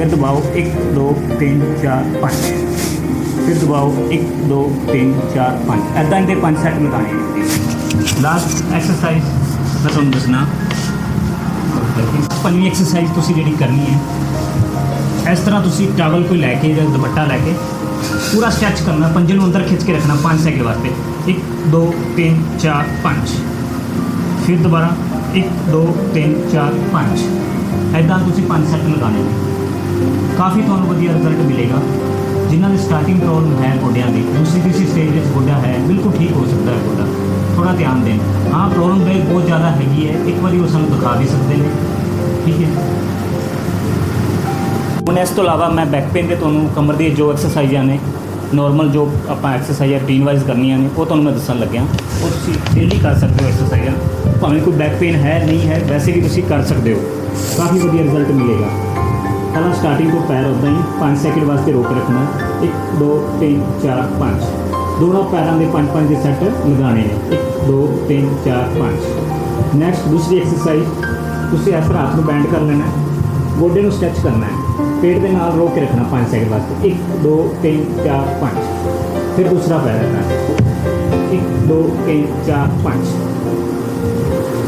ਫਿਰ ਦਬਾਓ 1 2 3 4 5 ਫਿਰ ਦਬਾਓ 1 2 3 4 5 ਐਦਾਂ ਦੇ ਪੰਜ ਸੈੱਟ ਲਗਾਣੇ ਨੇ ਲਾਸਟ ਐਕਸਰਸਾਈਜ਼ ਮੈਂ ਤੁਹਾਨੂੰ ਦੱਸਣਾ ਪੰਜਵੀਂ ਐਕਸਰਸਾਈਜ਼ ਤੁਸੀਂ ਜਿਹੜੀ ਕਰਨੀ ਹੈ ਇਸ ਤਰ੍ਹਾਂ ਤੁਸੀਂ ਟਾਵਲ ਕੋਈ ਲੈ ਕੇ ਜਾਂ ਦੁਪੱਟਾ ਲੈ ਕੇ ਪੂਰਾ ਸਟ੍ਰੈਚ ਕਰਨਾ ਪੰਜੇ ਨੂੰ ਅੰਦਰ ਖਿੱਚ ਕੇ ਰੱਖਣਾ 5 ਸੈਕਿੰਡ ਵਾਸਤੇ 1 2 3 4 5 ਫਿਰ ਦੁਬਾਰਾ 1 2 3 4 5 ਐਦਾਂ ਕਾਫੀ ਤੁਹਾਨੂੰ ਵਧੀਆ ਰਿਜ਼ਲਟ ਮਿਲੇਗਾ। ਜਿਨ੍ਹਾਂ ਦੀ ਸਟਾਰਟਿੰਗ ਪ੍ਰੋਬਲਮ ਹੈ ਗੋਡਿਆਂ ਦੀ ਦੂਸਰੀ ਤੀਸਰੀ ਸਟੇਜ ਵਿੱਚ ਗੋਡਾ ਹੈ, ਬਿਲਕੁਲ ਠੀਕ ਹੋ ਸਕਦਾ ਹੈ ਗੋਡਾ। ਥੋੜਾ ਧਿਆਨ ਦੇਣ। ਹਾਂ ਪ੍ਰੋਬਲਮ ਬੇ ਬਹੁਤ ਜ਼ਿਆਦਾ ਹੈਗੀ ਹੈ। ਇੱਕ ਵਾਰੀ ਉਹ ਸਾਨੂੰ ਦਿਖਾ ਵੀ ਸਕਦੇ ਨੇ। ਠੀਕ ਹੈ। ਹੁਣ ਇਸ ਤੋਂ ਇਲਾਵਾ ਮੈਂ ਬੈਕ ਪੇਨ ਦੇ ਤੁਹਾਨੂੰ ਕਮਰ ਦੀ ਜੋ ਐਕਸਰਸਾਈਜ਼ਾਂ ਨੇ ਨਾਰਮਲ ਜੋ ਆਪਾਂ ਐਕਸਰਸਾਈਜ਼ਾਂ ਰੂਟੀਨ ਵਾਈਜ਼ ਕਰਨੀਆਂ ਨੇ, ਉਹ ਤੁਹਾਨੂੰ ਮੈਂ ਦੱਸਣ ਲੱਗਿਆ। ਉਹ ਤੁਸੀਂ ਡੇਲੀ ਕਰ ਸਕਦੇ ਹੋ ਐਕਸਰਸਾਈਜ਼ਾਂ ਭਾਵੇਂ ਕੋਈ ਬੈਕ ਪੇਨ ਹੈ, ਨਹੀਂ ਹੈ, ਵੈਸੇ ਵੀ ਤੁਸੀਂ ਕਰ ਸਕਦੇ ਹੋ। ਕਾਫੀ ਵਧੀਆ ਰਿਜ਼ਲਟ ਮਿਲੇਗਾ। ਪਹਿਲਾਂ ਸਟਾਰਟਿੰਗ ਤੋਂ ਪੈਰ ਉਦਾਂ ਹੀ 5 ਸੈਕਿੰਡ ਵਾਸਤੇ ਰੋਕ ਰੱਖਣਾ। 1 2 3 4 5 ਦੋਨੋਂ ਪੈਰਾਂ ਦੇ 5-5 ਦੇ ਸੈੱਟ ਲਗਾਣੇ ਨੇ। 1 2 3 4 5 ਨੈਕਸਟ ਦੂਸਰੀ ਐਕਸਰਸਾਈਜ਼ ਤੁਸੀਂ ਇਸ ਤਰ੍ਹਾਂ ਹੱਥ ਨੂੰ ਬੈਂਡ ਕਰ ਲੈਣਾ ਗੋਡੇ ਨੂੰ ਸਟ੍ਰੈਚ ਕਰਨਾ ਹੈ। ਪੇਟ ਦੇ ਨਾਲ ਰੋਕ ਕੇ ਰੱਖਣਾ 5 ਸੈਕਿੰਡ ਵਾਸਤੇ। 1 2 3 4 5 ਫਿਰ ਦੂਸਰਾ ਪੈਰ ਰੱਖਣਾ 1 2 3 4 5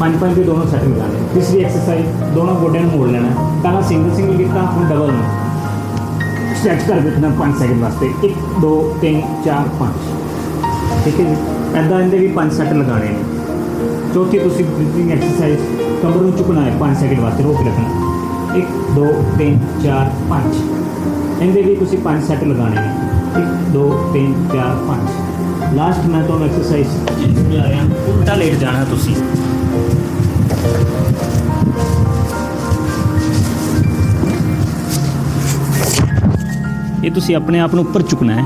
ਪੰਜ ਪੰਜ ਦੇ ਦੋਨੋਂ ਸੈੱਟ ਲਗਾਣੇ ਤੀਸਰੀ ਐਕਸਰਸਾਈਜ਼ ਦੋਨੋਂ ਗੋਡਿਆਂ ਨੂੰ ਮੋੜ ਲੈਣਾ ਪਹਿਲਾਂ ਸਿੰਗਲ ਸਿੰਗਲ ਕੀਤਾ, ਹੁਣ ਡਬਲ ਨੂੰ ਸਟ੍ਰੈਚ ਕਰ ਦਿੱਤਾ 5 ਸੈਕਿੰਡ ਵਾਸਤੇ। 1 2 3 4 5 ਠੀਕ ਹੈ ਜੀ? ਐਦਾਂ ਇਹਦੇ ਵੀ 5 ਸੈੱਟ ਲਗਾਣੇ ਨੇ। ਚੌਥੀ ਤੁਸੀਂ ਬ੍ਰੀਥਿੰਗ ਐਕਸਰਸਾਈਜ਼ ਕਮਰ ਨੂੰ ਝੁਕਣਾ ਹੈ 5 ਸੈਕਿੰਡ ਵਾਸਤੇ, ਰੋਕ ਰੱਖਣਾ 1 2 3 4 5 ਇਹਦੇ ਵੀ ਤੁਸੀਂ 5 ਸੈੱਟ ਲਗਾਣੇ ਨੇ। 1 2 3 4 5 ਲਾਸਟ ਮੈਂ ਤੁਹਾਨੂੰ ਐਕਸਰਸਾਈਜ਼ ਸਮਝਾ ਰਿਹਾ, ਉਲਟਾ ਲੇਟ ਜਾਣਾ ਤੁਸੀਂ। ਇਹ ਤੁਸੀਂ ਆਪਣੇ ਆਪ ਨੂੰ ਉੱਪਰ ਚੁਕਣਾ ਹੈ।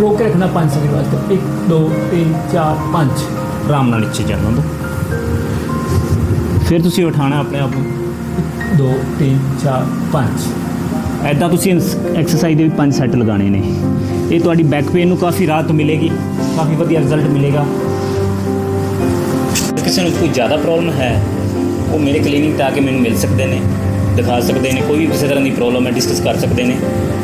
ਰੋਕ ਕੇ ਰੱਖਣਾ 5 ਸੈਕਿੰਡ ਵਾਸਤੇ 1 2 3 4 5 ਆਰਾਮ ਨਾਲ ਨੀਚੇ ਜਾਣਾ ਹੁੰਦਾ ਫਿਰ ਤੁਸੀਂ ਉਠਾਣਾ ਆਪਣੇ ਆਪ ਨੂੰ। 2 3 4 5 ਐਦਾਂ ਤੁਸੀਂ ਐਕਸਰਸਾਈਜ਼ ਦੇ ਵੀ 5 ਸੈੱਟ ਲਗਾਣੇ ਨੇ। ਇਹ ਤੁਹਾਡੀ ਬੈਕ ਪੇਨ ਨੂੰ ਕਾਫੀ ਰਾਹਤ ਮਿਲੇਗੀ। ਕਾਫੀ ਵਧੀਆ ਰਿਜ਼ਲਟ ਮਿਲੇਗਾ। ਕਿਸੇ ਨੂੰ ਕੋਈ ਜ਼ਿਆਦਾ ਪ੍ਰੋਬਲਮ ਹੈ, ਉਹ ਮੇਰੇ ਕਲੀਨਿਕ ਤੇ ਆ ਕੇ ਮੈਨੂੰ ਮਿਲ ਸਕਦੇ ਨੇ, ਦਿਖਾ ਸਕਦੇ ਨੇ, ਕੋਈ ਵੀ ਕਿਸੇ ਤਰ੍ਹਾਂ ਦੀ ਪ੍ਰੋਬਲਮ ਹੈ ਡਿਸਕਸ ਕਰ ਸਕਦੇ ਨੇ।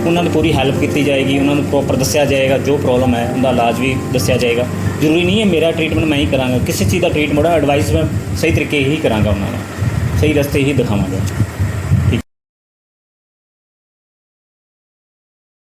ਉਹਨਾਂ ਦੀ ਪੂਰੀ ਹੈਲਪ ਕੀਤੀ ਜਾਏਗੀ, ਉਹਨਾਂ ਨੂੰ ਪ੍ਰੋਪਰ ਦੱਸਿਆ ਜਾਏਗਾ, ਜੋ ਪ੍ਰੋਬਲਮ ਹੈ, ਉਹਦਾ ਇਲਾਜ ਵੀ ਦੱਸਿਆ ਜਾਏਗਾ। ਜ਼ਰੂਰੀ ਨਹੀਂ ਹੈ ਮੇਰਾ ਟ੍ਰੀਟਮੈਂਟ ਮੈਂ ਹੀ ਕਰਾਂਗਾ, ਕਿਸੇ ਚੀਜ਼ ਦਾ ਟ੍ਰੀਟਮੈਂਟ ਐਡਵਾਈਸ ਮੈਂ ਸਹੀ ਤਰੀਕੇ ਹੀ ਕਰਾਂਗਾ ਉਹਨਾਂ ਨੂੰ। ਸਹੀ ਰਸਤੇ ਹੀ ਦਿਖਾਵਾਂਗਾ।